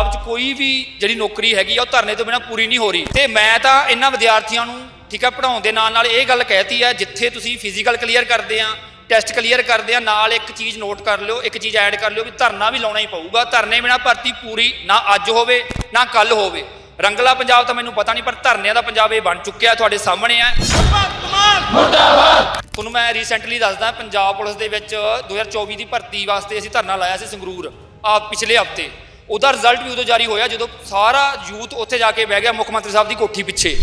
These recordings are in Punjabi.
ਪੰਜਾਬ 'ਚ ਕੋਈ ਵੀ ਜਿਹੜੀ ਨੌਕਰੀ ਹੈਗੀ ਆ ਉਹ ਧਰਨੇ ਤੋਂ ਬਿਨਾਂ ਪੂਰੀ ਨਹੀਂ ਹੋ ਰਹੀ। ਤੇ ਮੈਂ ਤਾਂ ਇਹਨਾਂ ਵਿਦਿਆਰਥੀਆਂ ਨੂੰ ਠੀਕ ਆ ਪੜਾਉਣ ਦੇ ਨਾਲ ਨਾਲ ਇਹ ਗੱਲ ਕਹਿਤੀ ਆ ਜਿੱਥੇ ਤੁਸੀਂ ਫਿਜ਼ੀਕਲ ਕਲੀਅਰ ਕਰਦੇ ਆ ਟੈਸਟ ਕਲੀਅਰ ਕਰਦੇ ਆ ਨਾਲ ਇੱਕ ਚੀਜ਼ ਨੋਟ ਕਰ ਲਿਓ ਇੱਕ ਚੀਜ਼ ਐਡ ਕਰ ਲਿਓ ਵੀ ਧਰਨਾ ਵੀ ਲਾਉਣਾ ਹੀ ਪਊਗਾ। ਧਰਨੇ ਬਿਨਾਂ ਭਰਤੀ ਪੂਰੀ ਨਾ ਅੱਜ ਹੋਵੇ ਨਾ ਕੱਲ ਹੋਵੇ। ਰੰਗਲਾ ਪੰਜਾਬ ਤਾਂ ਮੈਨੂੰ ਪਤਾ ਨਹੀਂ ਪਰ ਧਰਨਿਆਂ ਦਾ ਪੰਜਾਬ ਇਹ ਬਣ ਚੁੱਕਿਆ ਤੁਹਾਡੇ ਸਾਹਮਣੇ ਆ। ਤੁਹਾਨੂੰ ਮੈਂ ਰੀਸੈਂਟਲੀ ਦੱਸਦਾ ਪੰਜਾਬ ਪੁਲਿਸ ਦੇ ਵਿੱਚ 2024 ਦੀ ਭਰਤੀ ਵਾਸਤੇ ਅਸੀਂ ਧਰਨਾ ਲਾਇਆ ਸੀ ਸੰਗਰੂਰ ਆ ਪਿਛਲੇ ਹਫ਼ਤੇ। ਉਹਦਾ ਰਿਜ਼ਲਟ ਵੀ ਉਦੋਂ ਜਾਰੀ ਹੋਇਆ ਜਦੋਂ ਸਾਰਾ ਯੂਥ ਉੱਥੇ ਜਾ ਕੇ ਬਹਿ ਗਿਆ ਮੁੱਖ ਮੰਤਰੀ ਸਾਹਿਬ ਦੀ ਕੋਠੀ ਪਿੱਛੇ।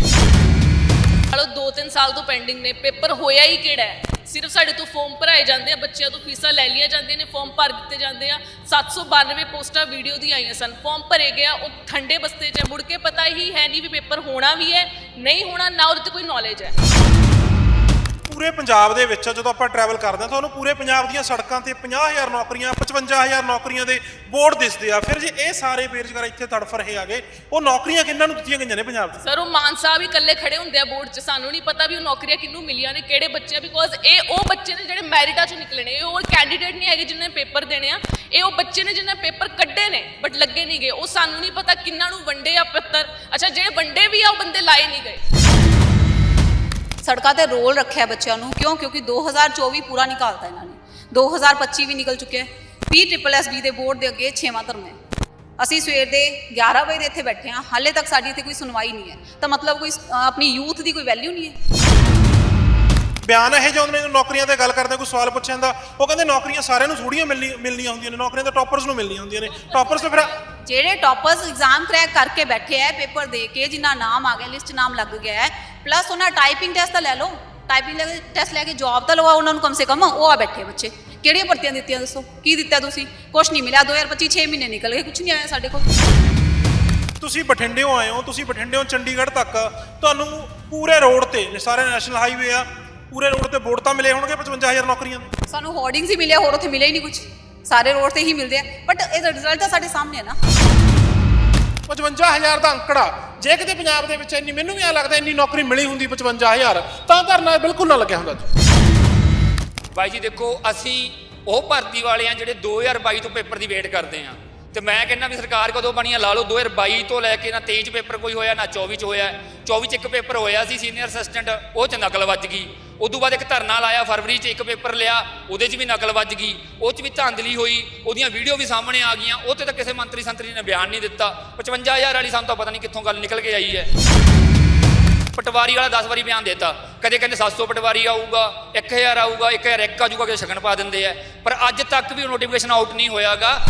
ਚਲੋ 2-3 ਸਾਲ ਤੋਂ ਪੈਂਡਿੰਗ ਨੇ। ਪੇਪਰ ਹੋਇਆ ਹੀ ਕਿਹੜਾ ਹੈ? ਸਿਰਫ ਸਾਡੇ ਤੋਂ ਫਾਰਮ ਭਰਾਏ ਜਾਂਦੇ ਆ, ਬੱਚਿਆਂ ਤੋਂ ਫੀਸਾਂ ਲੈ ਲਈਆਂ ਜਾਂਦੀਆਂ ਨੇ ਫਾਰਮ ਭਰ ਦਿੱਤੇ ਜਾਂਦੇ ਆ। 792 ਪੋਸਟਾਂ ਵੀਡੀਓ ਦੀ ਆਈਆਂ ਸਨ। ਫਾਰਮ ਭਰੇ ਗਿਆ, ਉਹ ਠੰਡੇ ਬਸਤੇ 'ਚ ਮੁੜ ਕੇ ਪਤਾ ਹੀ ਹੈ ਨਹੀਂ ਵੀ ਪੇਪਰ ਹੋਣਾ ਵੀ ਹੈ, ਨਹੀਂ ਹੋਣਾ, ਨਾ ਉਹਦੇ ਤੇ ਕੋਈ ਨੌਲੇਜ ਹੈ। ਪੂਰੇ ਪੰਜਾਬ ਦੇ ਵਿੱਚ ਜਦੋਂ ਆਪਾਂ ਟਰੈਵਲ ਕਰਦੇ ਹਾਂ ਤੁਹਾਨੂੰ ਪੂਰੇ ਪੰਜਾਬ ਦੀਆਂ ਸੜਕਾਂ ਤੇ 50000 ਨੌਕਰੀਆਂ 55000 ਨੌਕਰੀਆਂ ਦੇ ਬੋਰਡ ਦਿਸਦੇ ਆ। ਫਿਰ ਜੇ, ਇਹ ਸਾਰੇ ਬੇਰੁਜ਼ਗਾਰ ਇੱਥੇ ਤੜਫ ਰਹੇ ਆਗੇ ਉਹ ਨੌਕਰੀਆਂ ਕਿੰਨਾਂ ਨੂੰ ਦਿੱਤੀਆਂ ਗਈਆਂ ਨੇ ਪੰਜਾਬ 'ਚ ਸਰ ਉਹ ਮਾਨ ਸਾਹਿਬ ਹੀ ਇਕੱਲੇ ਖੜੇ ਹੁੰਦੇ ਆ ਬੋਰਡ 'ਚ। ਸਾਨੂੰ ਨਹੀਂ ਪਤਾ ਵੀ ਉਹ ਨੌਕਰੀਆਂ ਕਿਹਨੂੰ ਮਿਲੀਆਂ ਨੇ, ਕਿਹੜੇ ਬੱਚੇ ਬਿਕੋਜ਼ ਇਹ ਉਹ ਬੱਚੇ ਨੇ ਜਿਹੜੇ ਮੈਰਿਟਾਂ 'ਚੋਂ ਨਿਕਲੇ ਨੇ। ਇਹ ਉਹ ਕੈਂਡੀਡੇਟ ਨਹੀਂ ਹੈਗੇ ਜਿਨ੍ਹਾਂ ਨੇ ਪੇਪਰ ਦੇਣੇ ਆ। ਇਹ ਉਹ ਬੱਚੇ ਨੇ ਜਿਨ੍ਹਾਂ ਨੇ ਪੇਪਰ ਕੱਢੇ ਨੇ ਬਟ ਲੱਗੇ ਨਹੀਂ ਗਏ। ਉਹ ਸਾਨੂੰ ਨਹੀਂ ਪਤਾ ਕਿੰਨਾਂ ਨੂੰ ਵੰਡੇ ਆ ਪੱਤਰ। ਅੱਛਾ ਜਿਹੜੇ ਵੰਡੇ ਵੀ ਆ, ਉਹ ਬੰਦੇ ਲਾਏ ਨਹੀਂ ਗਏ। ਸੜਕਾਂ ਤੇ ਰੋਲ ਰੱਖਿਆ ਬੱਚਿਆਂ ਨੂੰ। ਕਿਉਂ? ਕਿਉਂਕਿ 2024 ਪੂਰਾ ਨਿਕਾਲਤਾ ਇਹਨਾਂ ਨੇ। 2025 ਵੀ ਨਿਕਲ ਚੁੱਕਿਆ ਹੈ। ਪੀ ਟ੍ਰਿਪਲ ਐਸ ਬੀ ਦੇ ਬੋਰਡ ਦੇ ਅੱਗੇ 6ਵਾਂ ਧਰਨਾ ਹੈ। ਅਸੀਂ ਸਵੇਰ ਦੇ 11 ਵਜੇ ਦੇ ਇੱਥੇ ਬੈਠੇ ਹਾਂ। ਹਾਲੇ ਤੱਕ ਸਾਡੀ ਇੱਥੇ ਕੋਈ ਸੁਣਵਾਈ ਨਹੀਂ ਹੈ। ਤਾਂ ਮਤਲਬ ਕੋਈ ਆਪਣੀ ਯੂਥ ਦੀ ਕੋਈ ਵੈਲਿਊ ਨਹੀਂ ਹੈ। ਬਿਆਨ ਇਹ ਜਿਹੇ ਆਉਂਦੇ ਨੇ ਨੌਕਰੀਆਂ ਤੇ ਗੱਲ ਕਰਦੇ ਕੋਈ ਸਵਾਲ ਪੁੱਛਿਆ ਜਾਂਦਾ ਉਹ ਕਹਿੰਦੇ ਨੌਕਰੀਆਂ ਸਾਰਿਆਂ ਨੂੰ ਥੋੜੀਆਂ ਮਿਲਣੀ ਮਿਲਣੀਆਂ ਹੁੰਦੀਆਂ ਨੇ। ਨੌਕਰੀਆਂ ਤਾਂ ਟੌਪਰਸ ਨੂੰ ਮਿਲਣੀਆਂ ਹੁੰਦੀਆਂ ਨੇ। ਟੌਪਰਸ ਤਾਂ ਫਿਰ ਜਿਹੜੇ ਟਾਪਰਸ ਐਗਜ਼ਾਮ ਕ੍ਰੈਕ ਕਰਕੇ ਬੈਠੇ ਹੈ ਪੇਪਰ ਦੇ ਕੇ ਜਿਨ੍ਹਾਂ ਨਾਮ ਆ ਗਿਆ ਲਿਸਟ ਨਾਮ ਲੱਗ ਗਿਆ ਹੈ ਪਲੱਸ ਉਹਨਾਂ ਟਾਈਪਿੰਗ ਟੈਸਟ ਤਾਂ ਲੈ ਲਓ। ਟਾਈਪਿੰਗ ਟੈਸਟ ਲੈ ਕੇ ਜੌਬ ਤਾਂ ਲਵਾਓ ਉਹਨਾਂ ਨੂੰ ਕਮ ਸੇ ਕਮ ਉਹ ਆ ਬੈਠੇ ਬੱਚੇ। ਕਿਹੜੀਆਂ ਭਰਤੀਆਂ ਦਿੱਤੀਆਂ ਦੱਸੋ? ਕੀ ਦਿੱਤਾ ਤੁਸੀਂ? ਕੁਝ ਨਹੀਂ ਮਿਲਿਆ। 2025 6 ਮਹੀਨੇ ਨਿਕਲ ਗਏ। ਕੁਝ ਨਹੀਂ ਆਇਆ ਸਾਡੇ ਕੋਲ। ਤੁਸੀਂ ਬਠਿੰਡਿਓਂ ਆਏ ਹੋ। ਤੁਸੀਂ ਬਠਿੰਡਿਓਂ ਚੰਡੀਗੜ੍ਹ ਤੱਕ ਤੁਹਾਨੂੰ ਪੂਰੇ ਰੋਡ ਤੇ ਸਾਰੇ ਨੈਸ਼ਨਲ ਹਾਈਵੇ ਆ ਪੂਰੇ ਰੋਡ ਤੇ ਬੋਰਡ ਤਾਂ ਮਿਲੇ ਹੋਣਗੇ 55000 ਨੌਕਰੀਆਂ ਦੇ? ਸਾਨੂੰ ਹੋਰਡਿੰਗਸ ਹੀ ਮਿਲਿਆ। ਹੋਰ ਉੱਥੇ ਮਿਲਿਆ ਹੀ ਨਹੀਂ ਕੁਝ ਸਾਰੇ ਰੋਡ ਤੇ ਹੀ ਮਿਲਦੇ ਆ। ਬਟ ਇਹਦਾ ਰਿਜ਼ਲਟ ਤਾਂ ਸਾਡੇ ਸਾਹਮਣੇ ਹੈ ਨਾ। 55000 ਦਾ ਅੰਕੜਾ। ਜੇ ਕਿਤੇ ਪੰਜਾਬ ਦੇ ਵਿੱਚ ਇੰਨੀ ਮੈਨੂੰ ਵੀ ਆ ਲੱਗਦਾ ਇੰਨੀ ਨੌਕਰੀ ਮਿਲੀ ਹੁੰਦੀ 55000 ਤਾਂ ਧਰਨਾ ਬਿਲਕੁਲ ਨਾ ਲੱਗਿਆ ਹੁੰਦਾ ਜੀ। ਬਾਈ ਜੀ ਦੇਖੋ, ਅਸੀਂ ਉਹ ਭਰਤੀ ਵਾਲੇ ਆ ਜਿਹੜੇ 2022 ਤੋਂ ਪੇਪਰ ਦੀ ਵੇਟ ਕਰਦੇ ਆ ਤੇ ਮੈਂ ਕਹਿੰਦਾ ਵੀ ਸਰਕਾਰ ਕਦੋਂ ਬਣੀ ਆ? ਲਾ ਲਓ 2022 ਤੋਂ ਲੈ ਕੇ ਨਾ 23 ਚ ਪੇਪਰ ਕੋਈ ਹੋਇਆ, ਨਾ 24 ਚ ਹੋਇਆ। 24 ਚ ਇੱਕ ਪੇਪਰ ਹੋਇਆ ਸੀ, ਸੀਨੀਅਰ ਅਸਿਸਟੈਂਟ, ਉਹ ਚ ਨਕਲ ਵੱਜ ਗਈ। ਉਦੋਂ ਬਾਅਦ ਇੱਕ ਧਰਨਾ ਲਾਇਆ, ਫਰਵਰੀ ਚ ਇੱਕ ਪੇਪਰ ਲਿਆ, ਉਹਦੇ ਚ ਵੀ ਨਕਲ ਵੱਜ ਗਈ। ਉਹ ਚ ਵੀ ਧਾਂਦਲੀ ਹੋਈ, ਉਹਦੀਆਂ ਵੀਡੀਓ ਵੀ ਸਾਹਮਣੇ ਆ ਗਈਆਂ। ਉਹ ਤੇ ਤਾਂ ਕਿਸੇ ਮੰਤਰੀ ਸੰਤਰੀ ਨੇ ਬਿਆਨ ਨਹੀਂ ਦਿੱਤਾ। 55000 ਵਾਲੀ ਸਾਨੂੰ ਤਾਂ ਪਤਾ ਨਹੀਂ ਕਿੱਥੋਂ ਗੱਲ ਨਿਕਲ ਕੇ ਆਈ ਹੈ। ਪਟਵਾਰੀ ਵਾਲਾ 10 ਵਾਰੀ ਬਿਆਨ ਦਿੱਤਾ। ਕਦੇ ਕਹਿੰਦੇ 700 ਪਟਵਾਰੀ ਆਊਗਾ 1000 ਆਊਗਾ 1000 ਇੱਕ ਆਜੂਗਾ ਕਿ ਸ਼ਗਨ ਪਾ ਦਿੰਦੇ ਆ। ਪਰ ਅੱਜ ਤੱਕ ਵੀ ਨੋਟੀਫਿਕੇਸ਼ਨ ਆਊਟ ਨਹੀਂ ਹੋਇਆਗਾ।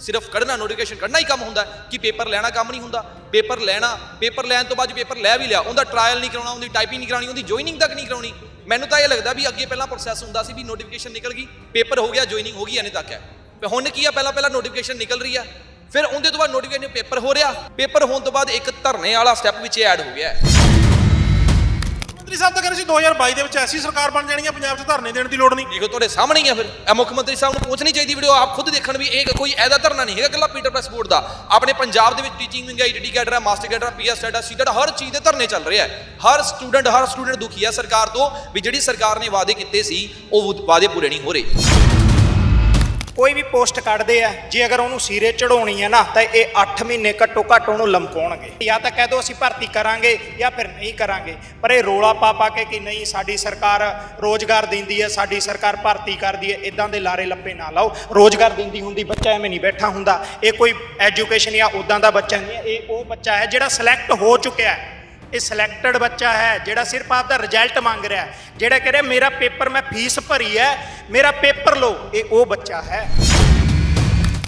ਸਿਰਫ ਕੱਢਣਾ ਨੋਟੀਫਿਕੇਸ਼ਨ ਕੱਢਣਾ ਹੀ ਕੰਮ ਹੁੰਦਾ ਕਿ ਪੇਪਰ ਲੈਣਾ ਕੰਮ ਨਹੀਂ ਹੁੰਦਾ। ਪੇਪਰ ਲੈਣਾ ਪੇਪਰ ਲੈਣ ਤੋਂ ਬਾਅਦ ਜੇ ਪੇਪਰ ਲੈ ਵੀ ਲਿਆ, ਉਹਦਾ ਟ੍ਰਾਇਲ ਨਹੀਂ ਕਰਾਉਣਾ, ਉਹਦੀ ਟਾਈਪਿੰਗ ਨਹੀਂ ਕਰਾਉਣੀ, ਉਹਦੀ ਜੁਆਇਨਿੰਗ ਤੱਕ ਨਹੀਂ ਕਰਾਉਣੀ। ਮੈਨੂੰ ਤਾਂ ਇਹ ਲੱਗਦਾ ਵੀ ਅੱਗੇ ਪਹਿਲਾਂ ਪ੍ਰੋਸੈਸ ਹੁੰਦਾ ਸੀ ਵੀ ਨੋਟੀਫਿਕੇਸ਼ਨ ਨਿਕਲ ਗਈ ਪੇਪਰ ਹੋ ਗਿਆ ਜੁਆਇਨਿੰਗ ਹੋ ਗਈ ਇਹਨੇ ਤੱਕ ਹੈ। ਹੁਣ ਕੀ ਆ, ਪਹਿਲਾਂ ਪਹਿਲਾਂ ਨੋਟੀਫਿਕੇਸ਼ਨ ਨਿਕਲ ਰਹੀ ਆ ਫਿਰ ਉਹਦੇ ਤੋਂ ਬਾਅਦ ਨੋਟੀਫਿਕੇਸ਼ਨ ਪੇਪਰ ਹੋ ਰਿਹਾ। ਪੇਪਰ ਹੋਣ ਤੋਂ ਬਾਅਦ ਇੱਕ ਧਰਨੇ ਵਾਲਾ ਸਟੈਪ ਵਿੱਚ ਐਡ ਹੋ ਗਿਆ ਮੰਤਰੀ ਸਾਹਿਬ ਤਾਂ ਕਹਿੰਦੇ ਸੀ 2022 ਦੇ ਵਿੱਚ ਐਸੀ ਸਰਕਾਰ ਬਣ ਜਾਣੀ ਹੈ ਪੰਜਾਬ 'ਚ ਧਰਨੇ ਦੇਣ ਦੀ ਲੋੜ ਨਹੀਂ। ਦੇਖੋ, ਤੁਹਾਡੇ ਸਾਹਮਣੇ ਹੀ ਆ ਫਿਰ। ਇਹ ਮੁੱਖ ਮੰਤਰੀ ਸਾਹਿਬ ਨੂੰ ਪਹੁੰਚਣੀ ਚਾਹੀਦੀ ਵੀਡੀਓ, ਆਪ ਖੁਦ ਦੇਖਣ ਵੀ ਇਹ ਕੋਈ ਐਦਾ ਧਰਨਾ ਨਹੀਂ ਹੈਗਾ ਇਕੱਲਾ ਪੀਟਰ ਪ੍ਰੈਸ ਬੋਰਡ ਦਾ। ਆਪਣੇ ਪੰਜਾਬ ਦੇ ਵਿੱਚ ਟੀਚਿੰਗ ਮਹਿੰਗਾਈ ਕੈਡਰ ਹੈ ਮਾਸਟਰ ਕੈਡਰ ਹੈ ਪੀਐਸ ਸਟੇਟ ਸੀਟਡ ਹਰ ਚੀਜ਼ ਦੇ ਧਰਨੇ ਚੱਲ ਰਿਹਾ ਹੈ। ਹਰ ਸਟੂਡੈਂਟ ਹਰ ਸਟੂਡੈਂਟ ਦੁਖੀ ਹੈ ਸਰਕਾਰ ਤੋਂ ਵੀ ਜਿਹੜੀ ਸਰਕਾਰ ਨੇ ਵਾਅਦੇ ਕੀਤੇ ਸੀ, ਉਹ ਵਾਅਦੇ ਪੂਰੇ ਨਹੀਂ ਹੋ ਰਹੇ। ਕੋਈ ਵੀ ਪੋਸਟ ਕੱਢਦੇ ਆ, ਜੇ ਅਗਰ ਉਹਨੂੰ ਸਿਰੇ ਚੜਾਉਣੀ ਹੈ ਨਾ, ਤਾਂ ਇਹ 8 ਮਹੀਨੇ ਘੱਟੋ ਘੱਟ ਉਹਨੂੰ ਲਮਕਾਉਣਗੇ। ਜਾਂ ਤਾਂ ਕਹਿ ਦੋ ਅਸੀਂ ਭਰਤੀ ਕਰਾਂਗੇ ਜਾਂ ਫਿਰ ਨਹੀਂ ਕਰਾਂਗੇ। ਪਰ ਇਹ ਰੋਲਾ ਪਾ ਪਾ ਕੇ ਕਿ ਨਹੀਂ, ਸਾਡੀ ਸਰਕਾਰ ਰੋਜ਼ਗਾਰ ਦਿੰਦੀ ਹੈ ਸਾਡੀ ਸਰਕਾਰ ਭਰਤੀ ਕਰਦੀ ਹੈ ਇਦਾਂ ਦੇ ਲਾਰੇ ਲੱਪੇ ਨਾ ਲਾਓ। ਰੋਜ਼ਗਾਰ ਦਿੰਦੀ ਹੁੰਦੀ ਬੱਚਾ ਐਵੇਂ ਨਹੀਂ ਬੈਠਾ ਹੁੰਦਾ। ਇਹ ਕੋਈ ਐਜੂਕੇਸ਼ਨ ਜਾਂ ਉਦਾਂ ਦਾ ਬੱਚਾ ਨਹੀਂ ਹੈ, ਇਹ ਉਹ ਬੱਚਾ ਹੈ ਜਿਹੜਾ ਸਿਲੈਕਟ ਹੋ ਚੁੱਕਿਆ ਹੈ। ਇਹ ਸਿਲੈਕਟਡ ਬੱਚਾ ਹੈ, ਜਿਹੜਾ ਸਿਰਫ ਆਪਦਾ ਰਿਜ਼ਲਟ ਮੰਗ ਰਿਹਾ ਹੈ। ਜਿਹੜਾ ਕਹ ਰਿਹਾ, ਮੇਰਾ ਪੇਪਰ ਮੈਂ ਫੀਸ ਭਰੀ ਹੈ, ਮੇਰਾ ਪੇਪਰ ਲਓ। ਇਹ ਉਹ ਬੱਚਾ ਹੈ।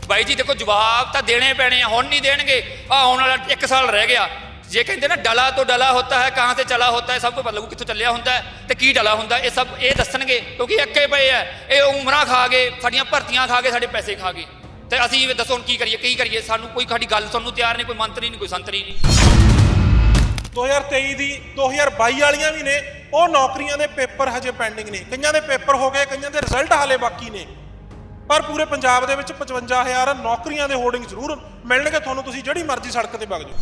ਬਾਈ ਜੀ, ਦੇਖੋ, ਜਵਾਬ ਤਾਂ ਦੇਣੇ ਪੈਣੇ ਆ, ਹੁਣ ਨਹੀਂ ਦੇਣਗੇ। ਆ ਆਉਣ ਵਾਲਾ 1 ਸਾਲ ਰਹਿ ਗਿਆ। ਜੇ ਕਹਿੰਦੇ ਨਾ, ਡਲਾ ਤੋਂ ਡਲਾ ਹੋਤਾ ਹੈ, ਕਹਾਂ ਸੇ ਚਲਾ ਹੋਤਾ ਹੈ, ਸਭ ਤੋਂ ਪਤਾ ਲੱਗੂ ਕਿੱਥੋਂ ਚੱਲਿਆ ਹੁੰਦਾ ਹੈ, ਤੇ ਕੀ ਡਲਾ ਹੁੰਦਾ ਇਹ ਸਭ ਇਹ ਦੱਸਣਗੇ, ਕਿਉਂਕਿ ਅੱਕੇ ਪਏ ਆ। ਇਹ ਉਮਰਾਂ ਖਾ ਗਏ ਸਾਡੀਆਂ ਭਰਤੀਆਂ ਖਾ ਗਏ ਸਾਡੇ ਪੈਸੇ ਖਾ ਗਏ ਤੇ ਅਸੀਂ ਦੱਸੋ ਹੁਣ ਕੀ ਕਰੀਏ ਕੀ ਕਰੀਏ? ਸਾਨੂੰ ਕੋਈ ਸਾਡੀ ਗੱਲ ਸੁਣਨ ਨੂੰ ਤਿਆਰ ਨਹੀਂ, ਕੋਈ ਮੰਤਰੀ ਨਹੀਂ, ਕੋਈ ਸੰਤਰੀ ਨਹੀਂ। 2023 ਦੀ 2022 ਵਾਲੀਆਂ ਵੀ ਨੇ। ਉਹ ਨੌਕਰੀਆਂ ਦੇ ਪੇਪਰ ਹਜੇ ਪੈਂਡਿੰਗ ਨੇ। ਕਈਆਂ ਦੇ ਪੇਪਰ ਹੋ ਗਏ, ਕਈਆਂ ਦੇ ਰਿਜ਼ਲਟ ਹਾਲੇ ਬਾਕੀ ਨੇ। ਪਰ ਪੂਰੇ ਪੰਜਾਬ ਦੇ ਵਿੱਚ 55000 ਨੌਕਰੀਆਂ ਦੇ ਹੋਰਡਿੰਗ ਜ਼ਰੂਰ ਮਿਲਣਗੇ। ਤੁਹਾਨੂੰ ਤੁਸੀਂ ਜਿਹੜੀ ਮਰਜ਼ੀ ਸੜਕ ਤੇ ਵਗ ਜਾਓ।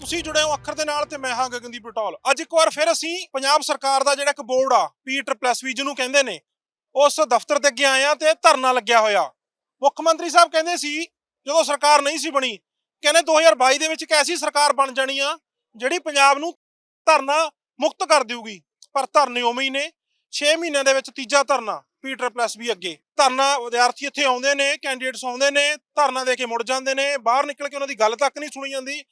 ਤੁਸੀਂ ਜੁੜੇ ਹੋ ਅੱਖਰ ਦੇ ਨਾਲ ਤੇ ਮੈਂ ਹਾਂ ਗਗਨਦੀਪ ਬਟੋਲ ਅੱਜ ਇੱਕ ਵਾਰ ਫਿਰ ਅਸੀਂ ਪੰਜਾਬ ਸਰਕਾਰ ਦਾ ਜਿਹੜਾ ਇੱਕ ਬੋਰਡ ਆ ਪੀਟਰ ਪਲੱਸ ਵੀ ਜਿਹਨੂੰ ਕਹਿੰਦੇ ਨੇ, ਉਸ ਦਫ਼ਤਰ ਤੇ ਅੱਗੇ ਆਏ ਆ ਤੇ ਧਰਨਾ ਲੱਗਿਆ ਹੋਇਆ। ਮੁੱਖ ਮੰਤਰੀ ਸਾਹਿਬ ਕਹਿੰਦੇ ਸੀ, ਜਦੋਂ ਸਰਕਾਰ ਨਹੀਂ ਸੀ ਬਣੀ ਕਹਿੰਦੇ 2022 ਦੇ ਵਿੱਚ ਇੱਕ ਐਸੀ ਸਰਕਾਰ ਬਣ ਜਾਣੀ ਆ ਜਿਹੜੀ ਪੰਜਾਬ ਨੂੰ ਧਰਨਾ ਮੁਕਤ ਕਰ ਦੇਊਗੀ। ਪਰ ਧਰਨੇ ਉਵੇਂ ਹੀ ਨੇ। 6 ਮਹੀਨਿਆਂ ਦੇ ਵਿੱਚ ਤੀਜਾ ਧਰਨਾ ਪੀਟਰ ਪਲੱਸ ਵੀ ਅੱਗੇ। ਧਰਨਾ ਵਿਦਿਆਰਥੀ ਇੱਥੇ ਆਉਂਦੇ ਨੇ ਕੈਂਡੀਡੇਟਸ ਆਉਂਦੇ ਨੇ, ਧਰਨਾ ਦੇ ਕੇ ਮੁੜ ਜਾਂਦੇ ਨੇ, ਬਾਹਰ ਨਿਕਲ ਕੇ ਉਹਨਾਂ ਦੀ ਗੱਲ ਤੱਕ ਨਹੀਂ ਸੁਣੀ ਜਾਂਦੀ।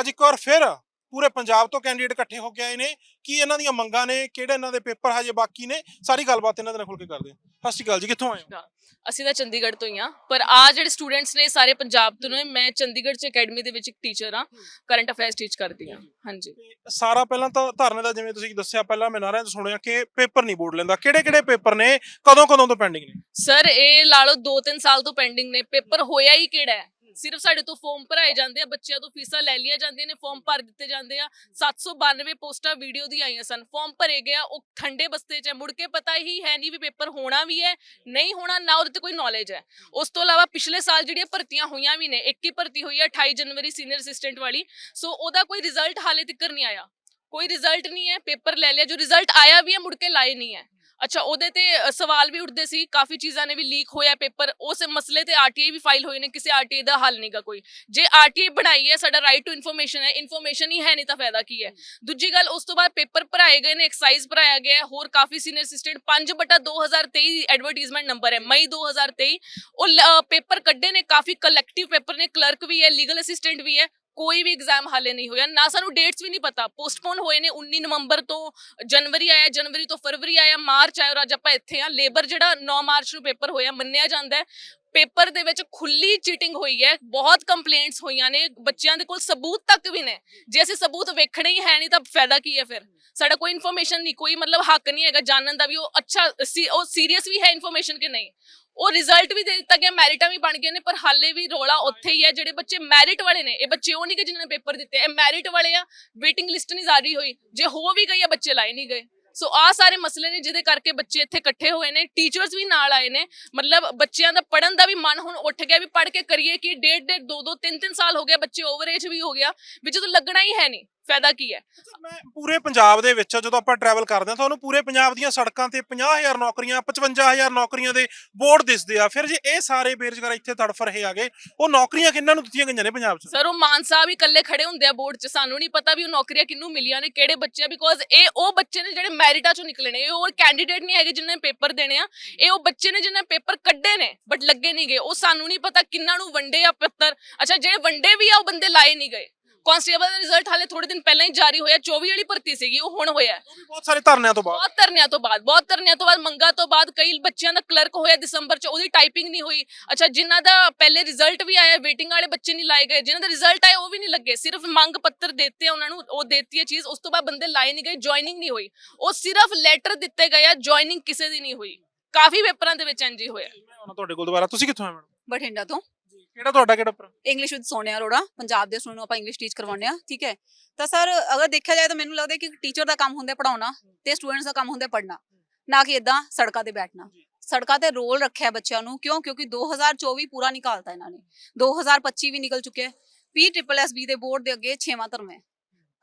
ਅੱਜ ਇੱਕ ਵਾਰ ਫਿਰ ਪੂਰੇ ਪੰਜਾਬ ਤੋਂ ਕੈਂਡੀਡੇਟ ਇਕੱਠੇ ਹੋ ਕੇ ਆਏ ਨੇ। ਕੀ ਇਹਨਾਂ ਦੀਆਂ ਮੰਗਾਂ ਨੇ, ਕਿਹੜੇ ਇਹਨਾਂ ਦੇ ਪੇਪਰ ਹਜੇ ਬਾਕੀ ਨੇ, ਸਾਰੀ ਗੱਲਬਾਤ ਇਹਨਾਂ ਦੇ ਨਾਲ ਖੁੱਲ ਕੇ ਕਰਦੇ ਹਾਂ। ਸਤਿ ਸ਼੍ਰੀ ਅਕਾਲ ਜੀ ਕਿੱਥੋਂ ਆਏ ਹੋ? ਅਸੀਂ ਤਾਂ ਚੰਡੀਗੜ੍ਹ ਤੋਂ ਹੀ ਆ ਪਰ ਆ ਜਿਹੜੇ ਸਟੂਡੈਂਟਸ ਨੇ ਸਾਰੇ ਪੰਜਾਬ ਤੋਂ ਨੇ ਮੈਂ ਚੰਡੀਗੜ੍ਹ ਚ ਅਕੈਡਮੀ ਦੇ ਵਿੱਚ ਇੱਕ ਟੀਚਰ ਆ ਕਰੰਟ ਅਫੇਅਰਸ ਟੀਚ ਕਰਦੀ ਆ ਹਾਂਜੀ। ਸਾਰਾ ਪਹਿਲਾਂ ਤਾਂ ਧਰਨੇ ਦਾ ਜਿਵੇਂ ਤੁਸੀਂ ਦੱਸਿਆ ਪਹਿਲਾਂ ਮੈਂ ਨਾਰਿਆਂ ਤੋਂ ਸੁਣਿਆ ਕਿ ਪੇਪਰ ਨਹੀਂ ਬੋਰਡ ਲੈਂਦਾ। ਕਿਹੜੇ ਕਿਹੜੇ ਪੇਪਰ ਨੇ? ਕਦੋਂ ਕਦੋਂ ਤੋਂ ਪੈਂਡਿੰਗ ਨੇ? ਸਰ ਇਹ ਲਾ ਲਓ 2-3 ਸਾਲ ਤੋਂ ਪੈਂਡਿੰਗ ਨੇ। ਪੇਪਰ ਹੋਇਆ ਹੀ ਕਿਹੜਾ ਹੈ? ਸਿਰਫ ਸਾਡੇ ਤੋਂ ਫਾਰਮ ਭਰਾਏ ਜਾਂਦੇ ਆ ਬੱਚਿਆਂ ਤੋਂ ਫੀਸਾਂ ਲੈ ਲਈਆਂ ਜਾਂਦੀਆਂ ਨੇ ਫਾਰਮ ਭਰ ਦਿੱਤੇ ਜਾਂਦੇ ਆ। 792 ਪੋਸਟਾਂ ਵੀਡੀਓ ਦੀ ਆਈਆਂ ਸਨ। ਫਾਰਮ ਭਰੇ ਗਿਆ ਉਹ ਠੰਡੇ ਬਸਤੇ 'ਚ ਹੈ। ਮੁੜ ਕੇ ਪਤਾ ਹੀ ਹੈ ਨਹੀਂ ਵੀ ਪੇਪਰ ਹੋਣਾ ਵੀ ਹੈ ਨਹੀਂ ਹੋਣਾ ਨਾ ਉਹਦੇ ਤੇ ਕੋਈ ਨੌਲੇਜ ਹੈ। ਉਸ ਤੋਂ ਇਲਾਵਾ ਪਿਛਲੇ ਸਾਲ ਜਿਹੜੀਆਂ ਭਰਤੀਆਂ ਹੋਈਆਂ ਵੀ ਨੇ ਇੱਕ ਹੀ ਭਰਤੀ ਹੋਈ ਹੈ 28 ਜਨਵਰੀ ਸੀਨੀਅਰ ਅਸਿਸਟੈਂਟ ਵਾਲੀ। ਸੋ ਉਹਦਾ ਕੋਈ ਰਿਜ਼ਲਟ ਹਾਲੇ ਤੱਕ ਨਹੀਂ ਆਇਆ। ਕੋਈ ਰਿਜ਼ਲਟ ਨਹੀਂ ਹੈ ਪੇਪਰ ਲੈ ਲਿਆ। ਜੋ ਰਿਜ਼ਲਟ ਆਇਆ ਵੀ ਹੈ ਮੁੜ ਕੇ ਲਾਏ ਨਹੀਂ ਹੈ। ਅੱਛਾ ਉਹਦੇ ਤੇ ਅ, ਸਵਾਲ ਵੀ ਉੱਠਦੇ ਸੀ ਕਾਫੀ ਚੀਜ਼ਾਂ ਨੇ ਵੀ ਲੀਕ ਹੋਇਆ ਪੇਪਰ ਉਸ ਮਸਲੇ ਤੇ ਆਰਟੀਆਈ ਵੀ ਫਾਈਲ ਹੋਏ ਨੇ ਕਿਸੇ ਆਰਟੀਆਈ ਦਾ ਹੱਲ ਨਹੀਂਗਾ ਕੋਈ। ਜੇ ਆਰਟੀਆਈ ਬਣਾਈ ਹੈ ਸਾਡਾ ਰਾਈਟ ਟੂ ਇਨਫੋਰਮੇਸ਼ਨ ਹੈ ਇਨਫੋਰਮੇਸ਼ਨ ਹੀ ਹੈ ਨਹੀਂ ਤਾਂ ਫਾਇਦਾ ਕੀ ਹੈ? ਦੂਜੀ ਗੱਲ ਉਸ ਤੋਂ ਬਾਅਦ ਪੇਪਰ ਭਰਾਏ ਗਏ ਨੇ ਐਕਸਾਈਜ਼ ਭਰਾਇਆ ਗਿਆ ਹੈ ਹੋਰ ਕਾਫੀ ਸੀਨੀਅਰ ਅਸਿਸਟੈਂਟ 5 ਬਟਾ 2023 ਐਡਵਰਟਾਈਜ਼ਮੈਂਟ ਨੰਬਰ ਹੈ ਮਈ 2023 ਉਹ ਪੇਪਰ ਕੱਢੇ ਨੇ ਕਾਫੀ ਕਲੈਕਟਿਵ ਪੇਪਰ ਨੇ ਕਲਰਕ ਵੀ ਹੈ ਲੀਗਲ ਅਸਿਸਟੈਂਟ ਵੀ ਹੈ ਕੋਈ ਵੀ ਐਗਜ਼ਾਮ ਹਾਲੇ ਨਹੀਂ ਹੋਇਆ, ਨਾ ਸਾਨੂੰ ਡੇਟਸ ਵੀ ਨਹੀਂ ਪਤਾ। ਪੋਸਟਪੋਨ ਹੋਏ ਨੇ 19 ਨਵੰਬਰ ਤੋਂ ਜਨਵਰੀ ਆਇਆ, ਜਨਵਰੀ ਤੋਂ ਫਰਵਰੀ ਆਇਆ, ਮਾਰਚ ਆਇਆ, ਔਰ ਅੱਜ ਆਪਾਂ ਇੱਥੇ ਆ ਲੇਬਰ ਜਿਹੜਾ 9 ਮਾਰਚ ਨੂੰ ਪੇਪਰ ਹੋਇਆ, ਮੰਨਿਆ ਜਾਂਦਾ ਹੈ। ਪੇਪਰ ਦੇ ਵਿੱਚ ਖੁੱਲੀ ਚੀਟਿੰਗ ਹੋਈ ਹੈ, ਬਹੁਤ ਕੰਪਲੇਂਟਸ ਹੋਈਆਂ ਨੇ, ਬੱਚਿਆਂ ਦੇ ਕੋਲ ਸਬੂਤ ਤੱਕ ਵੀ ਨੇ। ਜੇ ਅਸੀਂ ਸਬੂਤ ਵੇਖਣੇ ਹੀ ਹੈ ਨਹੀਂ, ਤਾਂ ਫਾਇਦਾ ਕੀ ਹੈ ਫਿਰ? ਸਾਡਾ ਕੋਈ ਇਨਫੋਰਮੇਸ਼ਨ ਨਹੀਂ, ਕੋਈ ਮਤਲਬ ਹੱਕ ਨਹੀਂ ਹੈਗਾ ਜਾਣਨ ਦਾ ਵੀ ਉਹ ਅੱਛਾ, ਸੀ- ਉਹ ਸੀਰੀਅਸ ਵੀ ਹੈ ਇਨਫੋਰਮੇਸ਼ਨ ਕਿ ਨਹੀਂ? ਉਹ ਰਿਜ਼ਲਟ ਵੀ ਦੇ ਦਿੱਤਾ ਗਿਆ ਮੈਰਿਟਾਂ ਵੀ ਬਣ ਗਏ ਨੇ, ਪਰ ਹਾਲੇ ਵੀ ਰੋਲਾ ਉੱਥੇ ਹੀ ਹੈ, ਜਿਹੜੇ ਬੱਚੇ ਮੈਰਿਟ ਵਾਲੇ ਨੇ, ਇਹ ਬੱਚੇ ਉਹ ਨਹੀਂ ਕਿ ਜਿਨ੍ਹਾਂ ਨੇ ਪੇਪਰ ਦਿੱਤੇ, ਇਹ ਮੈਰਿਟ ਵਾਲੇ ਆ ਵੇਟਿੰਗ ਲਿਸਟ ਨਹੀਂ ਜਾਰੀ ਹੋਈ, ਜੇ ਹੋ ਵੀ ਗਈ ਆ, ਬੱਚੇ ਲਾਏ ਨਹੀਂ ਗਏ। ਸੋ ਆ ਸਾਰੇ ਮਸਲੇ ਨੇ, ਜਿਹਦੇ ਕਰਕੇ ਬੱਚੇ ਇੱਥੇ ਇਕੱਠੇ ਹੋਏ ਨੇ ਟੀਚਰਸ ਵੀ ਨਾਲ ਆਏ ਨੇ, ਮਤਲਬ ਬੱਚਿਆਂ ਦਾ ਪੜਨ ਦਾ ਵੀ ਮਨ ਹੁਣ ਉੱਠ ਗਿਆ ਵੀ ਪੜ ਕੇ ਕਰੀਏ ਕਿ ਡੇਢ ਡੇਢ ਦੋ ਦੋ ਤਿੰਨ ਤਿੰਨ ਸਾਲ ਹੋ ਗਿਆ ਬੱਚੇ ਓਵਰ ਏਜ ਵੀ ਹੋ ਗਿਆ, ਵੀ ਜਦੋਂ ਲੱਗਣਾ ਹੀ ਹੈ ਨਹੀਂ। ਫਾਇਦਾ ਕੀ ਹੈ? ਮੈਂ ਪੂਰੇ ਪੰਜਾਬ ਦੇ ਵਿੱਚ ਜਦੋਂ ਆਪਾਂ ਟਰੈਵਲ ਕਰਦੇ ਹਾਂ ਤੁਹਾਨੂੰ ਪੂਰੇ ਪੰਜਾਬ ਦੀਆਂ ਸੜਕਾਂ ਤੇ 50000 ਨੌਕਰੀਆਂ 55000 ਨੌਕਰੀਆਂ ਦੇ ਬੋਰਡ ਦਿਸਦੇ ਆ। ਫਿਰ ਜੇ ਇਹ ਸਾਰੇ ਬੇਰੁਜ਼ਗਾਰ ਇੱਥੇ ਤੜਫ ਰਹੇ ਆਗੇ ਉਹ ਨੌਕਰੀਆਂ ਕਿੰਨਾਂ ਨੂੰ ਦਿੱਤੀਆਂ ਗਈਆਂ ਨੇ ਪੰਜਾਬ 'ਚ? ਸਰ ਉਹ ਮਾਨ ਸਾਹਿਬ ਹੀ ਇਕੱਲੇ ਖੜੇ ਹੁੰਦੇ ਆ ਬੋਰਡ 'ਚ ਸਾਨੂੰ ਨਹੀਂ ਪਤਾ ਵੀ ਉਹ ਨੌਕਰੀਆਂ ਕਿਹਨੂੰ ਮਿਲੀਆਂ ਨੇ ਕਿਹੜੇ ਬੱਚੇ ਆ ਬਿਕੋਜ਼ ਇਹ ਉਹ ਬੱਚੇ ਨੇ ਜਿਹੜੇ ਮੈਰਿਟਾਂ 'ਚੋਂ ਨਿਕਲੇ ਨੇ ਇਹ ਉਹ ਕੈਂਡੀਡੇਟ ਨਹੀਂ ਹੈਗੇ ਜਿਨ੍ਹਾਂ ਨੇ ਪੇਪਰ ਦੇਣੇ ਆ ਇਹ ਉਹ ਬੱਚੇ ਨੇ ਜਿਨ੍ਹਾਂ ਨੇ ਪੇਪਰ ਕੱਢੇ ਨੇ ਬਟ ਲੱਗੇ ਨਹੀਂ ਗਏ। ਉਹ ਸਾਨੂੰ ਨਹੀਂ ਪਤਾ ਕਿੰਨਾਂ ਨੂੰ ਵੰਡੇ ਆ ਪੱਤਰ। ਅੱਛਾ ਜਿਹੜੇ ਵੰਡੇ ਵੀ ਆ ਉਹ ਬੰਦੇ ਲਾਏ ਨਹੀਂ ਗਏ। ਕਾਂਸਟੇਬਲ ਦਾ ਰਿਜ਼ਲਟ ਹਾਲੇ ਥੋੜੇ ਦਿਨ ਪਹਿਲਾਂ ਹੀ ਜਾਰੀ ਹੋਇਆ 24 ਵਾਲੀ ਭਰਤੀ ਸੀਗੀ ਉਹ ਹੁਣ ਹੋਇਆ। ਹੈ। ਉਹ ਵੀ ਬਹੁਤ ਸਾਰੇ ਧਰਨਿਆਂ ਤੋਂ ਬਾਅਦ। ਬਹੁਤ ਧਰਨਿਆਂ ਤੋਂ ਬਾਅਦ ਬਹੁਤ ਧਰਨਿਆਂ ਤੋਂ ਬਾਅਦ ਮੰਗਾ ਤੋਂ ਬਾਅਦ ਕਈ ਬੱਚਿਆਂ ਦਾ ਕਲਰਕ ਹੋਇਆ ਦਸੰਬਰ ਚ ਉਹਦੀ ਟਾਈਪਿੰਗ ਨਹੀਂ ਹੋਈ। ਅੱਛਾ ਜਿਨ੍ਹਾਂ ਦਾ ਪਹਿਲੇ ਰਿਜ਼ਲਟ ਵੀ ਆਇਆ ਵੇਟਿੰਗ ਵਾਲੇ ਬੱਚੇ ਨਹੀਂ ਲਾਏ ਗਏ ਜਿਨ੍ਹਾਂ ਦਾ ਰਿਜ਼ਲਟ ਆਇਆ ਉਹ ਵੀ ਨਹੀਂ ਲੱਗੇ। ਸਿਰਫ ਮੰਗ ਪੱਤਰ ਦਿੱਤੇ ਆ ਉਹਨਾਂ ਨੂੰ ਉਹ ਦੇਤੀ ਹੈ ਚੀਜ਼ ਉਸ ਤੋਂ ਬਾਅਦ ਬੰਦੇ ਲਾਏ ਨਹੀਂ ਗਏ ਜੁਆਇਨਿੰਗ ਨਹੀਂ ਹੋਈ। ਉਹ ਸਿਰਫ ਲੈਟਰ ਦਿੱਤੇ ਗਏ ਆ ਜੁਆਇਨਿੰਗ ਕਿਸੇ ਦੀ ਨਹੀਂ ਹੋਈ। ਕਾਫੀ ਪੇਪਰਾਂ ਦੇ ਵਿੱਚ ਇੰਜ ਹੀ ਹੋਇਆ। ਮੈਂ ਆਉਣਾ ਤੁਹਾਡੇ ਕੋਲ ਦੁਬਾਰਾ। ਤੁਸੀਂ ਕਿੱਥੋਂ ਆਏ ਮੈਡਮ? ਬਠਿੰਡਾ ਤੋਂ। ਕਿਹੜਾ ਤੁਹਾਡਾ ਕਿਹੜਾ paper English with Sonia Arora Punjab ਦੇ ਸਟੂਡੈਂਟ ਨੂੰ ਆਪਾਂ ਇੰਗਲਿਸ਼ ਟੀਚ ਕਰਵਾਉਂਦੇ ਆ ਠੀਕ ਹੈ? ਤਾਂ ਸਰ ਅਗਰ ਦੇਖਿਆ ਜਾਏ ਤਾਂ ਮੈਨੂੰ ਲੱਗਦਾ ਕਿ ਟੀਚਰ ਦਾ ਕੰਮ ਹੁੰਦਾ ਪੜਾਉਣਾ ਤੇ ਸਟੂਡੈਂਟਸ ਦਾ ਕੰਮ ਹੁੰਦਾ ਪੜਨਾ ਨਾ ਕਿ ਇਦਾਂ ਸੜਕਾਂ ਤੇ ਬੈਠਣਾ। ਸੜਕਾਂ ਤੇ ਰੋਲ ਰੱਖਿਆ ਬੱਚਿਆਂ ਨੂੰ ਕਿਉਂ? ਕਿਉਂਕਿ 2024 ਪੂਰਾ ਨਿਕਾਲਤਾ ਇਹਨਾਂ ਨੇ। 2025 ਵੀ ਨਿਕਲ ਚੁੱਕਿਆ ਹੈ। ਪੀ ਟ੍ਰਿਪਲ ਐਸ ਬੀ ਦੇ ਬੋਰਡ ਦੇ ਅੱਗੇ 6ਵਾਂ ਧਰਮ ਹੈ।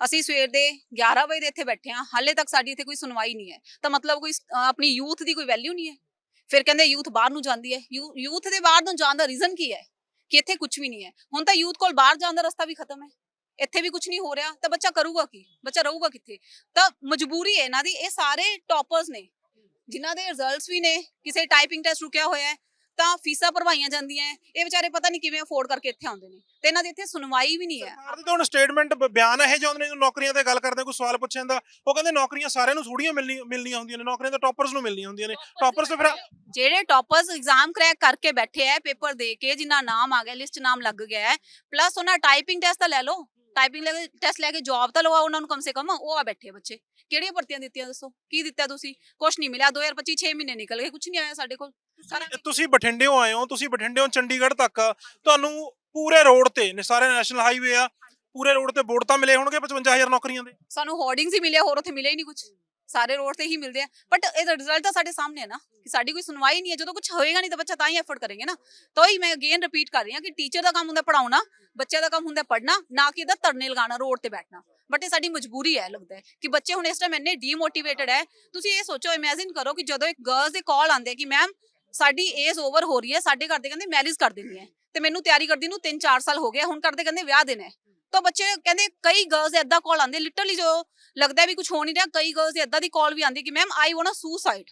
ਅਸੀਂ ਸਵੇਰ ਦੇ 11 ਵਜੇ ਦੇ ਇੱਥੇ ਬੈਠੇ ਹਾਂ ਹਾਲੇ ਤੱਕ ਸਾਡੀ ਇੱਥੇ ਕੋਈ ਸੁਣਵਾਈ ਨਹੀਂ ਹੈ। ਤਾਂ ਮਤਲਬ ਕੋਈ ਅਹ, ਆਪਣੀ ਯੂਥ ਦੀ ਕੋਈ ਵੈਲਿਊ ਨਹੀਂ ਹੈ। ਫਿਰ ਕਹਿੰਦੇ ਯੂਥ ਬਾਹਰ ਨੂੰ ਜਾਂਦੀ ਹੈ। ਯੂਥ ਦੇ ਬਾਹਰ ਨੂੰ ਜਾਣ ਦਾ ਰੀਜ਼ਨ ਕੀ ਹੈ? ਕਿ ਇੱਥੇ ਕੁਝ ਵੀ ਨਹੀਂ ਹੈ। ਹੁਣ ਤਾਂ ਯੂਥ ਕੋਲ ਬਾਹਰ ਜਾਣ ਦਾ ਰਸਤਾ ਵੀ ਖਤਮ ਹੈ। ਇੱਥੇ ਵੀ ਕੁਝ ਨਹੀਂ ਹੋ ਰਿਹਾ, ਤਾਂ ਬੱਚਾ ਕਰੂਗਾ ਕੀ? ਬੱਚਾ ਰਹੂਗਾ ਕਿੱਥੇ? ਤਾਂ ਮਜਬੂਰੀ ਹੈ ਇਹਨਾਂ ਦੀ, ਇਹ ਸਾਰੇ ਟੌਪਰਸ ਨੇ, ਜਿਨ੍ਹਾਂ ਦੇ ਰਿਜ਼ਲਟਸ ਵੀ ਨੇ, ਕਿਸੇ ਟਾਈਪਿੰਗ ਟੈਸਟ ਰੁਕਿਆ ਹੋਇਆ ਹੈ ਤਾਂ ਫੀਸਾਂ ਭਰਵਾਈਆਂ ਜਾਂਦੀਆਂ ਹੈ। ਇਹ ਵਿਚਾਰੇ ਪਤਾ ਨਹੀਂ ਕਿਵੇਂ ਅਫੋਰਡ ਕਰਕੇ ਇੱਥੇ ਆਉਂਦੇ ਨੇ। ਤੇ ਇਹਨਾਂ ਦੀ ਇੱਥੇ ਸੁਣਵਾਈ ਵੀ ਨਹੀਂ ਹੈ ਸਰਕਾਰ ਦੇ ਤਾਂ ਹੁਣ ਸਟੇਟਮੈਂਟ ਬਿਆਨ ਇਹ ਜਿਹੇ ਨੇ ਨੌਕਰੀਆਂ ਤੇ ਗੱਲ ਕਰਦੇ ਕੋਈ ਸਵਾਲ ਪੁੱਛਿਆ ਜਾਂਦਾ ਉਹ ਕਹਿੰਦੇ ਨੌਕਰੀਆਂ ਸਾਰਿਆਂ ਨੂੰ ਥੋੜੀਆਂ ਮਿਲਣੀ ਮਿਲਣੀਆਂ ਹੁੰਦੀਆਂ ਨੇ ਨੌਕਰੀਆਂ ਤਾਂ ਟੌਪਰਸ ਨੂੰ ਮਿਲਣੀਆਂ ਹੁੰਦੀਆਂ ਨੇ। ਟੌਪਰਸ ਤੇ ਫਿਰ ਜਿਹੜੇ ਟੌਪਰਸ ਐਗਜ਼ਾਮ ਕ੍ਰੈਕ ਕਰਕੇ ਬੈਠੇ ਆ ਪੇਪਰ ਦੇ ਕੇ ਜਿਨ੍ਹਾਂ ਨਾਮ ਆ ਗਿਆ ਲਿਸਟ ਨਾਮ ਲੱਗ ਗਿਆ ਹੈ ਪਲੱਸ ਉਹਨਾਂ ਟਾਈਪਿੰਗ ਟੈਸਟ ਤਾਂ ਲੈ ਲਓ। ਟਾਈਪਿੰਗ ਲੈ ਕੇ ਟੈਸਟ ਲੈ ਕੇ ਜੌਬ ਤਾਂ ਲਵਾਓ ਉਹਨਾਂ ਨੂੰ ਕਮ ਸੇ ਕਮ ਉਹ ਆ ਬੈਠੇ ਬੱਚੇ। ਕਿਹੜੀਆਂ ਭਰਤੀਆਂ ਦਿੱਤੀਆਂ ਦੱਸੋ? ਕੀ ਦਿੱਤਾ ਤੁਸੀਂ? ਕੁਝ ਨਹੀਂ ਮਿਲਿਆ 2025 6 ਮਹੀਨੇ ਨਿਕਲ ਗਏ ਕੁਝ ਨਹੀਂ ਆਇਆ ਸਾਡੇ ਕੋਲ। ਸਾਰਾ ਤੁਸੀਂ ਬਠਿੰਡਿਓਂ ਆਏ ਹੋ ਤੁਸੀਂ ਬਠਿੰਡਿਓਂ ਚੰਡੀਗੜ੍ਹ ਤੱਕ ਤੁਹਾਨੂੰ ਪੂਰੇ ਰੋਡ ਤੇ ਨੇ ਸਾਰੇ ਨੈਸ਼ਨਲ ਹਾਈਵੇ ਆ। ਪੂਰੇ ਰੋਡ ਤੇ ਬੋਰਡ ਤਾਂ ਮਿਲੇ ਹੋਣਗੇ 55000 ਨੌਕਰੀਆਂ ਦੇ? ਸਾਨੂੰ ਹੋਰਡਿੰਗਸ ਹੀ ਮਿਲਿਆ ਹੋਰ ਉੱਥੇ ਮਿਲਿਆ ਹੀ ਨਹੀਂ ਕੁਝ ਸਾਰੇ ਰੋਡ ਤੇ ਹੀ ਮਿਲਦੇ ਆ। ਬਟ ਇਹਦਾ ਰਿਜ਼ਲਟ ਤਾਂ ਸਾਡੇ ਸਾਹਮਣੇ ਹੈ ਨਾ ਕਿ ਸਾਡੀ ਕੋਈ ਸੁਣਵਾਈ ਨਹੀਂ ਹੈ। ਜਦੋਂ ਕੁਝ ਹੋਏਗਾ ਨਹੀਂ ਤਾਂ ਬੱਚਾ ਤਾਂ ਹੀ ਐਫਰਟ ਕਰੇਗਾ ਨਾ। ਤਾਂ ਹੀ ਮੈਂ ਅਗੇਨ ਰਿਪੀਟ ਕਰ ਰਹੀ ਹਾਂ ਕਿ ਟੀਚਰ ਦਾ ਕੰਮ ਹੁੰਦਾ ਪੜਾਉਣਾ ਬੱਚਿਆਂ ਦਾ ਕੰਮ ਹੁੰਦਾ ਪੜਨਾ ਨਾ ਕਿ ਇਹਦਾ ਧਰਨੇ ਲਗਾਉਣਾ ਰੋਡ ਤੇ ਬੈਠਣਾ। ਬਟ ਇਹ ਸਾਡੀ ਮਜਬੂਰੀ ਹੈ ਲੱਗਦਾ ਹੈ ਕਿ ਬੱਚੇ ਹੁਣ ਇਸ ਟਾਈਮ ਇੰਨੇ ਡੀਮੋਟੀਵੇਟਡ ਹੈ। ਤੁਸੀਂ ਇਹ ਸੋਚੋ ਇਮੇਜਿਨ ਕਰੋ ਕਿ ਜਦੋਂ ਇੱਕ ਗਰਲਸ ਦੇ ਕਾਲ ਆਉਂਦੇ ਕਿ ਮੈਮ ਸਾਡੀ ਏਜ ਓਵਰ ਹੋ ਰਹੀ ਹੈ, ਸਾਡੇ ਘਰ ਦੇ ਕਹਿੰਦੇ ਮੈਰਿਜ ਕਰ ਦੇਣੀ ਹੈ। ਤੇ ਮੈਨੂੰ ਤਿਆਰੀ ਕਰਦੀ ਨੂੰ 3-4 ਸਾਲ ਹੋ ਗਏ ਹੁਣ ਕਰਦੇ ਕਹਿੰਦੇ ਵਿਆਹ ਦੇਣਾ ਹੈ। ਤਾਂ ਬੱਚੇ ਕਹਿੰਦੇ ਕਈ ਗਰਲਸ ਏਦਾਂ ਕਾਲ ਆਉਂਦੇ ਲਿਟਰਲੀ ਜੋ ਲੱਗਦਾ ਵੀ ਕੁਝ ਹੋ ਨਹੀਂ ਰਿਹਾ, ਕਈ ਗਰਲਸ ਏਦਾਂ ਦੀ ਕਾਲ ਵੀ ਆਉਂਦੀ ਕਿ ਮੈਮ ਆਈ ਵਾਂਟ ਸੁਸਾਈਡ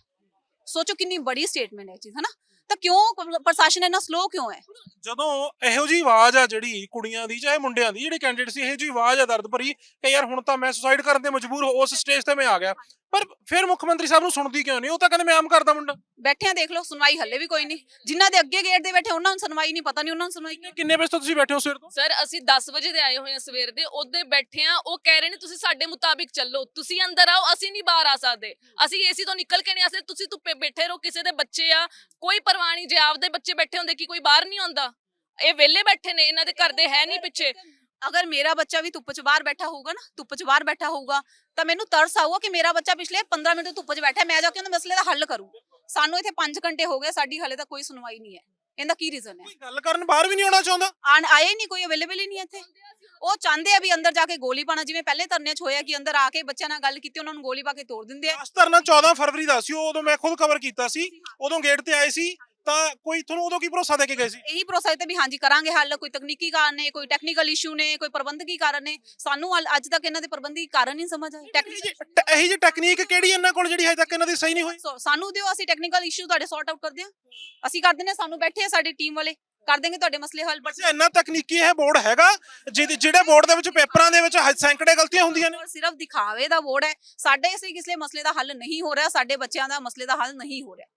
ਸੋਚੋ ਕਿੰਨੀ ਬੜੀ ਸਟੇਟਮੈਂਟ ਹੈ ਚੀਜ਼, ਹਨਾ? ਤਾਂ ਕਿਉਂ ਪ੍ਰਸ਼ਾਸਨ ਇੰਨਾ ਸਲੋ ਕਿਉਂ ਹੈ? ਜਦੋਂ ਇਹੋ ਜੀ ਆਵਾਜ਼ ਆ ਜਿਹੜੀ ਕੁੜੀਆਂ ਦੀ, ਚਾਹੇ ਮੁੰਡਿਆਂ ਦੀ, ਜਿਹੜੇ ਕੈਂਡੀਡੇਟ ਸੀ, ਇਹੋ ਜੀ ਆਵਾਜ਼ ਆ ਦਰਦ ਭਰੀ ਕਿ ਯਾਰ ਹੁਣ ਤਾਂ ਮੈਂ ਸੁਸਾਈਡ ਕਰਨ ਤੇ ਮਜਬੂਰ ਹੋ, ਉਸ ਸਟੇਜ ਤੇ ਮੈਂ ਆ ਗਿਆ। ਪਰ ਫਿਰ ਮੁੱਖ ਮੰਤਰੀ ਸਾਹਿਬ ਨੂੰ ਸੁਣਦੀ ਕਿਉਂ ਨਹੀਂ? ਉਹ ਤਾਂ ਕਹਿੰਦੇ ਮੈਂ ਆਮ ਕਰਦਾ ਮੁੰਡਾ। ਬੈਠੇ ਆ ਦੇਖ ਲਓ ਸੁਣਵਾਈ ਹੱਲੇ ਵੀ ਕੋਈ ਨਹੀਂ। ਜਿਨ੍ਹਾਂ ਦੇ ਅੱਗੇ ਗੇਟ ਦੇ ਬੈਠੇ ਉਹਨਾਂ ਨੂੰ ਸੁਣਵਾਈ ਨਹੀਂ ਪਤਾ ਨਹੀਂ ਉਹਨਾਂ ਨੂੰ ਸੁਣਵਾਈ ਕਿੰਨੇ- ਕਿੰਨੇ ਵਜੇ ਤੋਂ ਤੁਸੀਂ ਬੈਠੇ ਹੋ ਸਵੇਰ ਤੋਂ? ਸਰ ਅਸੀਂ 10 ਵਜੇ ਦੇ ਆਏ ਹੋਏ ਹਾਂ ਸਵੇਰ ਦੇ ਉਹਦੇ ਬੈਠੇ ਆ ਉਹ ਕਹਿ ਰਹੇ ਨੇ ਤੁਸੀਂ ਸਾਡੇ ਮੁਤਾਬਿਕ ਚੱਲੋ ਤੁਸੀਂ ਅੰਦਰ ਆਓ ਅਸੀਂ ਨਹੀਂ ਬਾਹਰ ਆ ਸਕਦੇ। ਅਸੀਂ ਏਸੀ ਤੋਂ ਨਿਕਲ ਕੇ ਨਹੀਂ ਆ ਸਕਦੇ ਤੁਸੀਂ ਧੁੱਪੇ ਬੈਠੇ ਰਹੋ ਕਿਸੇ ਦੇ ਬੱਚੇ ਆ। ਕੋਈ ਪਰਵਾਹ ਨਹੀਂ ਜੇ ਆਪਦੇ ਬੱਚੇ ਬੈਠੇ ਹੁੰਦੇ ਕਿ ਕੋਈ ਬਾਹਰ ਨਹੀਂ ਆਉਂਦਾ? ਇਹ ਵਿਹਲੇ ਬੈਠੇ ਨੇ ਇਹਨਾਂ ਦੇ ਘਰ ਦੇ ਹੈ ਨਹੀਂ ਪਿੱਛੇ। ਅਗਰ ਮੇਰਾ ਬੱਚਾ ਵੀ ਧੁੱਪ 'ਚ ਬਾਹਰ ਬੈਠਾ ਹੋਊਗਾ ਨਾ ਧੁੱਪ 'ਚ ਬਾਹਰ ਬੈਠਾ ਹੋਊਗਾ ਤਾਂ ਮੈਨੂੰ ਤਰਸ ਆਊਗਾ ਕਿ ਮੇਰਾ ਬੱਚਾ ਪਿਛਲੇ 15 ਮਿੰਟ ਧੁੱਪ 'ਚ ਬੈਠਾ ਮੈਂ ਜਾ ਕੇ ਉਹਦੇ ਮਸਲੇ ਦਾ ਹੱਲ ਕਰੂੰ। ਸਾਨੂੰ ਇੱਥੇ 5 ਘੰਟੇ ਹੋ ਗਏ ਸਾਡੀ ਹਲੇ ਤੱਕ ਕੋਈ ਸੁਣਵਾਈ ਨਹੀਂ ਹੈ। ਇਹਦਾ ਕੀ ਰੀਜ਼ਨ ਹੈ? ਕੋਈ ਗੱਲ ਕਰਨ ਬਾਹਰ ਵੀ ਨਹੀਂ ਆਉਣਾ ਚਾਹੁੰਦਾ? ਆਣ ਆਏ ਨਹੀਂ ਕੋਈ ਅਵੇਲੇਬਲ ਹੀ ਨਹੀਂ ਇੱਥੇ। ਉਹ ਚਾਹੁੰਦੇ ਆ ਵੀ ਅੰਦਰ ਜਾ ਕੇ ਗੋਲੀ ਪਾਣਾ ਜਿਵੇਂ ਪਹਿਲੇ ਧਰਨੇ 'ਚ ਹੋਇਆ ਕਿ ਅੰਦਰ ਆ ਕੇ ਬੱਚਿਆਂ ਨਾਲ ਗੱਲ ਕੀਤੀ ਉਹਨਾਂ ਨੂੰ ਗੋਲੀ ਪਾ ਕੇ ਤੋੜ ਦਿੰਦੇ ਆ। ਲਾਸਟ ਧਰਨਾ 14 ਫਰਵਰੀ ਦਾ ਸੀ ਉਦੋਂ ਮੈਂ ਖੁਦ ਕਵਰ ਕੀਤਾ ਸੀ ਉਦੋਂ ਗੇਟ ਤੇ ਆਏ ਸੀ ਤਾਂ ਕੋਈ ਤੁਹਾਨੂੰ ਉਦੋਂ ਕੀ ਭਰੋਸਾ ਦੇ ਕੇ ਗਏ ਸੀ? ਇਹੀ ਭਰੋਸਾ ਤੇ ਵੀ ਹਾਂਜੀ ਕਰਾਂਗੇ ਹੱਲ ਕੋਈ ਤਕਨੀਕੀ ਕਾਰਨ ਨੇ ਕੋਈ ਟੈਕਨੀਕਲ ਇਸ਼ੂ ਨੇ ਕੋਈ ਪ੍ਰਬੰਧਕੀ ਕਾਰਨ ਨੇ। ਸਾਨੂੰ ਅੱਜ ਤੱਕ ਇਹਨਾਂ ਦੇ ਪ੍ਰਬੰਧਕੀ ਕਾਰਨ ਨਹੀਂ ਸਮਝ ਆਏ। ਟੈਕਨੀਕਲ ਇਹੀ ਜੀ ਟੈਕਨੀਕ ਕਿਹੜੀ ਇਹਨਾਂ ਕੋਲ ਜਿਹੜੀ ਹਜੇ ਤੱਕ ਇਹਨਾਂ ਦੀ ਸਹੀ ਨਹੀਂ ਹੋਈ? ਸੋ ਸਾਨੂੰ ਦਿਓ ਅਸੀਂ ਟੈਕਨੀਕਲ ਇਸ਼ੂ ਤੁਹਾਡੇ ਸੌਰਟ ਆਊਟ ਕਰਦੇ ਹਾਂ। ਅਸੀਂ ਕਰ ਦਿੰਦੇ ਹਾਂ ਸਾਨੂੰ ਬੈਠੇ ਆ ਸਾਡੀ ਟੀਮ ਵਾਲੇ। ਕਰ ਦੇंगे ਤੁਹਾਡੇ ਮਸਲੇ ਹੱਲ ਬਟ ਵੈਸੇ ਇੰਨਾ ਤਕਨੀਕੀ ਇਹ ਬੋਰਡ ਹੈਗਾ ਜਿਹਦੇ- ਜਿਹੜੇ ਬੋਰਡ ਦੇ ਵਿੱਚ ਪੇਪਰਾਂ ਦੇ ਵਿੱਚ ਸੈਂਕੜੇ ਗਲਤੀਆਂ ਹੁੰਦੀਆਂ ਨੇ। ਸਿਰਫ ਦਿਖਾਵੇ ਦਾ ਬੋਰਡ ਹੈ। ਸਾਡੇ ਅਸੀਂ ਕਿਸੇ ਮਸਲੇ ਦਾ ਹੱਲ ਨਹੀਂ ਹੋ ਰਿਹਾ ਸਾਡੇ ਬੱਚਿਆਂ ਦਾ ਮਸਲੇ ਦਾ ਹੱਲ ਨਹੀਂ ਹੋ ਰਿਹਾ।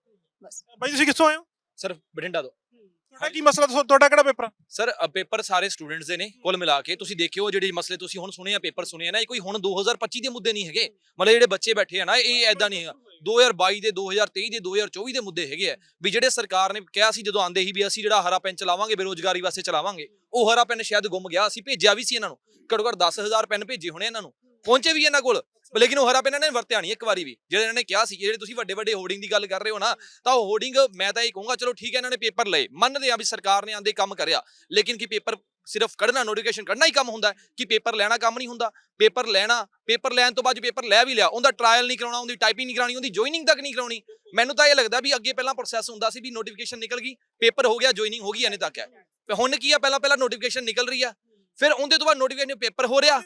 ਬਸ। ਬਾਈ ਤੁਸੀਂ ਕਿੱਥੋਂ ਆਏ ਹੋ? ਸਰ ਬਠਿੰਡਾ ਤੋਂ। ਤੁਹਾਡਾ ਕੀ ਮਸਲਾ ਦੱਸੋ ਤੁਹਾਡਾ ਕਿਹੜਾ ਪੇਪਰ? ਸਰ ਪੇਪਰ ਸਾਰੇ ਸਟੂਡੈਂਟਸ ਦੇ ਨੇ ਕੁੱਲ ਮਿਲਾ ਕੇ। ਤੁਸੀਂ ਦੇਖਿਓ ਜਿਹੜੇ ਮਸਲੇ ਤੁਸੀਂ ਹੁਣ ਸੁਣੇ ਆ ਪੇਪਰ ਸੁਣੇ ਆ ਨਾ ਇਹ ਕੋਈ ਹੁਣ 2025 ਦੇ ਮੁੱਦੇ ਨਹੀਂ ਹੈਗੇ। ਮਤਲਬ ਜਿਹੜੇ ਬੱਚੇ ਬੈਠੇ ਆ ਨਾ ਇਹ ਐਦਾਂ ਨਹੀਂ ਹੈਗਾ। 2022 ਦੇ 2023 ਦੇ 2024 ਦੇ ਮੁੱਦੇ ਹੈਗੇ ਆ। ਵੀ ਜਿਹੜੇ ਸਰਕਾਰ ਨੇ ਕਿਹਾ ਸੀ ਜਦੋਂ ਆਂਦੇ ਸੀ ਵੀ ਅਸੀਂ ਜਿਹੜਾ ਹਰਾ ਪੈਨ ਚਲਾਵਾਂਗੇ ਬੇਰੋਜ਼ਗਾਰੀ ਵਾਸਤੇ ਚਲਾਵਾਂਗੇ ਉਹ ਹਰਾ ਪੈਨ ਸ਼ਾਇਦ ਗੁੰਮ ਗਿਆ ਅਸੀਂ ਭੇਜਿਆ ਵੀ ਸੀ ਇਹਨਾਂ ਨੂੰ। ਘੱਟੋ ਘੱਟ 10000 ਪੈਨ ਭੇਜੇ ਹੋਣੇ ਇਹਨਾਂ ਨੂੰ। ਪਹੁੰਚੇ ਵੀ ਇਹਨਾਂ ਕੋਲ। ਲੇਕਿਨ ਉਹ ਹਰਾ ਪੈਨ ਇਹਨਾਂ ਨੇ ਵਰਤਿਆ ਨਹੀਂ ਇੱਕ ਵਾਰੀ ਵੀ ਜਿਹੜੇ ਇਹਨਾਂ ਨੇ ਕਿਹਾ ਸੀ ਜਿਹੜੇ ਤੁਸੀਂ ਵੱਡੇ ਵੱਡੇ ਹੋਰਡਿੰਗ ਦੀ ਗੱਲ ਕਰ ਰਹੇ ਹੋ ਨਾ ਤਾਂ ਉਹ ਹੋਰਡਿੰਗ ਮੈਂ ਤਾਂ ਇਹ ਕਹੂੰਗਾ ਚਲੋ ਠੀਕ ਹੈ ਇਹਨਾਂ ਨੇ ਪੇਪਰ ਲਏ ਮੰਨਦੇ ਆ ਵੀ ਸਰਕਾਰ ਨੇ ਆਂਦੇ ਕੰਮ ਕਰਿਆ ਲੇਕਿਨ ਕੀ ਪੇਪਰ ਸਿਰਫ ਕੱਢਣਾ ਨੋਟੀਫਿਕੇਸ਼ਨ ਕੱਢਣਾ ਹੀ ਕੰਮ ਹੁੰਦਾ ਕਿ ਪੇਪਰ ਲੈਣਾ ਕੰਮ ਨਹੀਂ ਹੁੰਦਾ ਪੇਪਰ ਲੈਣਾ ਪੇਪਰ ਲੈਣ ਤੋਂ ਬਾਅਦ ਪੇਪਰ ਲੈ ਵੀ ਲਿਆ ਉਹਦਾ ਟ੍ਰਾਇਲ ਨਹੀਂ ਕਰਾਉਣਾ ਉਹਦੀ ਟਾਈਪਿੰਗ ਨਹੀਂ ਕਰਾਉਣੀ ਉਹਦੀ ਜੁਆਇਨਿੰਗ ਤੱਕ ਨਹੀਂ ਕਰਾਉਣੀ ਮੈਨੂੰ ਤਾਂ ਇਹ ਲੱਗਦਾ ਵੀ ਅੱਗੇ ਪਹਿਲਾਂ ਪ੍ਰੋਸੈਸ ਹੁੰਦਾ ਸੀ ਵੀ ਨੋਟੀਫਿਕੇਸ਼ਨ ਨਿਕਲ ਗਈ ਪੇਪਰ ਹੋ ਗਿਆ ਜੁਆਇਨਿੰਗ ਹੋ ਗਈ ਇਹਨੇ ਤੱਕ ਹੈ ਹੁਣ ਕੀ ਆ ਪਹਿਲਾਂ ਪਹਿਲਾਂ ਨੋਟੀਫਿਕੇਸ਼ਨ ਨਿਕਲ ਰਹੀ ਆ ਫਿਰ ਉਹਦੇ ਤੋਂ ਬਾਅਦ ਨੋਟੀਫਿਕੇਸ਼ਨ ਪੇਪਰ ਹੋ ਰਿਹਾ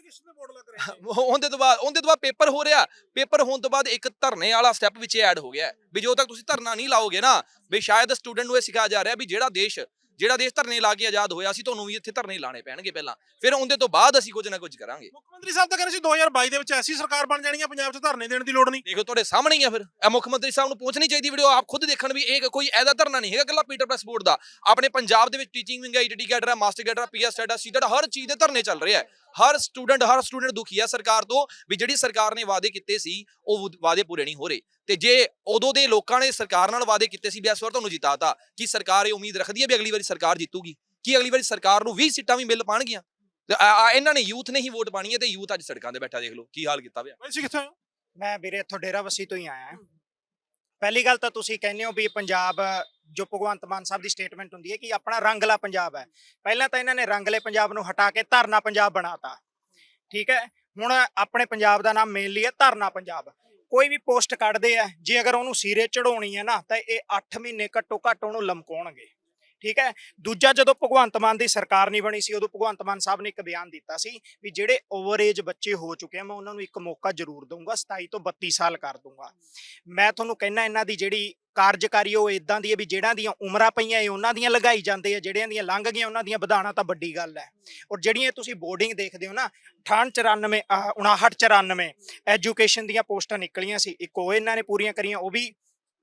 ਉਹਦੇ ਤੋਂ ਬਾਅਦ ਉਹਦੇ ਤੋਂ ਬਾਅਦ ਪੇਪਰ ਹੋ ਰਿਹਾ। ਪੇਪਰ ਹੋਣ ਤੋਂ ਬਾਅਦ ਇੱਕ ਧਰਨੇ ਵਾਲਾ ਸਟੈਪ ਵਿੱਚ ਐਡ ਹੋ ਗਿਆ। ਹੈ। ਵੀ ਜਦੋਂ ਤੱਕ ਤੁਸੀਂ ਧਰਨਾ ਨਹੀਂ ਲਾਓਗੇ ਨਾ ਵੀ ਸ਼ਾਇਦ ਸਟੂਡੈਂਟ ਨੂੰ ਇਹ ਸਿਖਾਇਆ ਜਾ ਰਿਹਾ ਵੀ ਜਿਹੜਾ ਦੇਸ਼ ਜਿਹੜਾ ਦੇਸ਼ ਧਰਨੇ ਲਾ ਕੇ ਆਜ਼ਾਦ ਹੋਇਆ ਸੀ ਤੁਹਾਨੂੰ ਵੀ ਇੱਥੇ ਧਰਨੇ ਲਾਣੇ ਪੈਣਗੇ ਪਹਿਲਾਂ। ਫਿਰ ਉਹਦੇ ਤੋਂ ਬਾਅਦ ਅਸੀਂ ਕੁਝ ਨਾ ਕੁਝ ਕਰਾਂਗੇ। ਮੁੱਖ ਮੰਤਰੀ ਸਾਹਿਬ ਤਾਂ ਕਹਿੰਦੇ ਸੀ 2022 ਦੇ ਵਿੱਚ ਐਸੀ ਸਰਕਾਰ ਬਣ ਜਾਣੀ ਹੈ ਪੰਜਾਬ 'ਚ ਧਰਨੇ ਦੇਣ ਦੀ ਲੋੜ ਨਹੀਂ। ਦੇਖੋ ਤੁਹਾਡੇ ਸਾਹਮਣੇ ਹੀ ਆ ਫਿਰ। ਇਹ ਮੁੱਖ ਮੰਤਰੀ ਸਾਹਿਬ ਨੂੰ ਪੁੱਛਣੀ ਚਾਹੀਦੀ ਵੀਡੀਓ ਆਪ ਖੁਦ ਦੇਖਣ ਵੀ ਇਹ ਕੋਈ ਐਦਾ ਧਰਨਾ ਨਹੀਂ ਹੈਗਾ ਇਕੱਲਾ ਪੀਟਰ ਪ੍ਰੈਸ ਬੋਰਡ ਦਾ। ਆਪਣੇ ਪੰਜਾਬ ਦੇ ਵਿੱਚ teaching wing IT cadre master cadre ਆ ਪੀਐਸ ਸਟੇਟਾ ਸੀਟਡ ਹਰ ਚੀਜ਼ ਦੇ ਧਰਨੇ ਚੱਲ ਰਹੇ ਆ। ਹਰ ਸਟੂਡੈਂਟ ਹਰ ਸਟੂਡੈਂਟ ਦੁਖੀ ਆ ਸਰਕਾਰ ਤੋਂ ਵੀ ਜਿਹੜੀ ਸਰਕਾਰ ਨੇ ਵਾਅਦੇ ਕੀਤੇ ਸੀ ਉਹ ਵਾਅਦੇ ਪੂਰੇ ਨਹੀਂ ਹੋ ਰਹੇ। ਤੇ ਜੇ ਉਦੋਂ ਦੇ ਲੋਕਾਂ ਨੇ ਸਰਕਾਰ ਨਾਲ ਵਾਅਦੇ ਕੀਤੇ ਸੀ ਵੀ ਇਸ ਵਾਰ ਤੁਹਾਨੂੰ ਜਿਤਾਤਾ ਕੀ ਸਰਕਾਰ ਇਹ ਉਮੀਦ ਰੱਖਦੀ ਹੈ ਵੀ ਅਗਲੀ ਵਾਰੀ ਸਰਕਾਰ ਜਿੱਤੂਗੀ? ਕੀ ਅਗਲੀ ਵਾਰੀ ਸਰਕਾਰ ਨੂੰ 20 ਸੀਟਾਂ ਵੀ ਮਿਲ ਪਾਣਗੀਆਂ? ਤੇ ਇਹਨਾਂ ਨੇ ਯੂਥ ਨੇ ਹੀ ਵੋਟ ਪਾਣੀ ਹੈ ਤੇ ਯੂਥ ਅੱਜ ਸੜਕਾਂ ਤੇ ਬੈਠਾ ਦੇਖ ਲਓ ਕੀ ਹਾਲ ਕੀਤਾ ਪਿਆ। ਬਾਈ ਤੁਸੀਂ ਕਿੱਥੋਂ ਆਏ ਹੋ? ਮੈਂ ਵੀਰੇ ਇੱਥੋਂ ਡੇਰਾਬੱਸੀ ਤੋਂ ਹੀ ਆਇਆ ਹਾਂ। ਪਹਿਲੀ ਗੱਲ ਤਾਂ ਤੁਸੀਂ ਕਹਿੰਦੇ ਹੋ ਵੀ ਪੰਜਾਬ, ਜੋ ਭਗਵੰਤ ਮਾਨ ਸਾਹਿਬ ਦੀ ਸਟੇਟਮੈਂਟ ਹੁੰਦੀ ਹੈ ਕਿ ਆਪਣਾ ਰੰਗਲਾ ਪੰਜਾਬ ਹੈ। ਪਹਿਲਾਂ ਤਾਂ ਇਹਨਾਂ ਨੇ ਰੰਗਲੇ ਪੰਜਾਬ ਨੂੰ ਹਟਾ ਕੇ ਧਰਨਾ ਪੰਜਾਬ ਬਣਾਤਾ। ਠੀਕ ਹੈ? ਹੁਣ ਆਪਣੇ ਪੰਜਾਬ ਦਾ ਨਾਮ ਮੇਨਲੀ ਹੈ ਧਰਨਾ ਪੰਜਾਬ। ਕੋਈ ਵੀ ਪੋਸਟ ਕੱਢਦੇ ਆ, ਜੇ ਅਗਰ ਉਹਨੂੰ ਸਿਰੇ ਚੜਾਉਣੀ ਹੈ ਨਾ, ਤਾਂ ਇਹ 8 ਮਹੀਨੇ ਘੱਟੋ ਘੱਟ ਉਹਨੂੰ ਲਮਕਾਉਣਗੇ। ਠੀਕ ਹੈ? ਦੂਜਾ ਜਦੋਂ ਭਗਵੰਤ ਮਾਨ ਦੀ ਸਰਕਾਰ ਨਹੀਂ ਬਣੀ ਸੀ, ਉਦੋਂ ਭਗਵੰਤ ਮਾਨ ਸਾਹਿਬ ਨੇ ਇੱਕ ਬਿਆਨ ਦਿੱਤਾ ਸੀ ਵੀ ਜਿਹੜੇ ਓਵਰ ਏਜ ਬੱਚੇ ਹੋ ਚੁੱਕੇ ਆ, ਮੈਂ ਉਹਨਾਂ ਨੂੰ ਇੱਕ ਮੌਕਾ ਜ਼ਰੂਰ ਦਊਂਗਾ 27 ਤੋਂ 32 ਸਾਲ ਕਰ ਦਊਂਗਾ। ਮੈਂ ਤੁਹਾਨੂੰ ਕਹਿਣਾ ਇਹਨਾਂ ਦੀ ਜਿਹੜੀ ਕਾਰਜਕਾਰੀ ਉਹ ਇਦਾਂ ਦੀ ਹੈ ਵੀ ਜਿਹੜਾਂ ਦੀਆਂ ਉਮਰਾਂ ਪਈਆਂ ਇਹ ਉਹਨਾਂ ਦੀਆਂ ਲਗਾਈ ਜਾਂਦੇ ਆ, ਜਿਹੜਿਆਂ ਦੀਆਂ ਲੰਘ ਗਈਆਂ ਉਹਨਾਂ ਦੀਆਂ ਵਧਾਣਾ ਤਾਂ ਵੱਡੀ ਗੱਲ ਹੈ। ਔਰ ਜਿਹੜੀਆਂ ਤੁਸੀਂ ਬੋਰਡਿੰਗ ਦੇਖਦੇ ਹੋ ਨਾ 98 94 ਆਹ 59 ਐਜੂਕੇਸ਼ਨ ਦੀਆਂ ਪੋਸਟਾਂ ਨਿਕਲੀਆਂ ਸੀ, ਇੱਕ ਉਹ ਇਹਨਾਂ ਨੇ ਪੂਰੀਆਂ ਕਰੀਆਂ, ਉਹ ਵੀ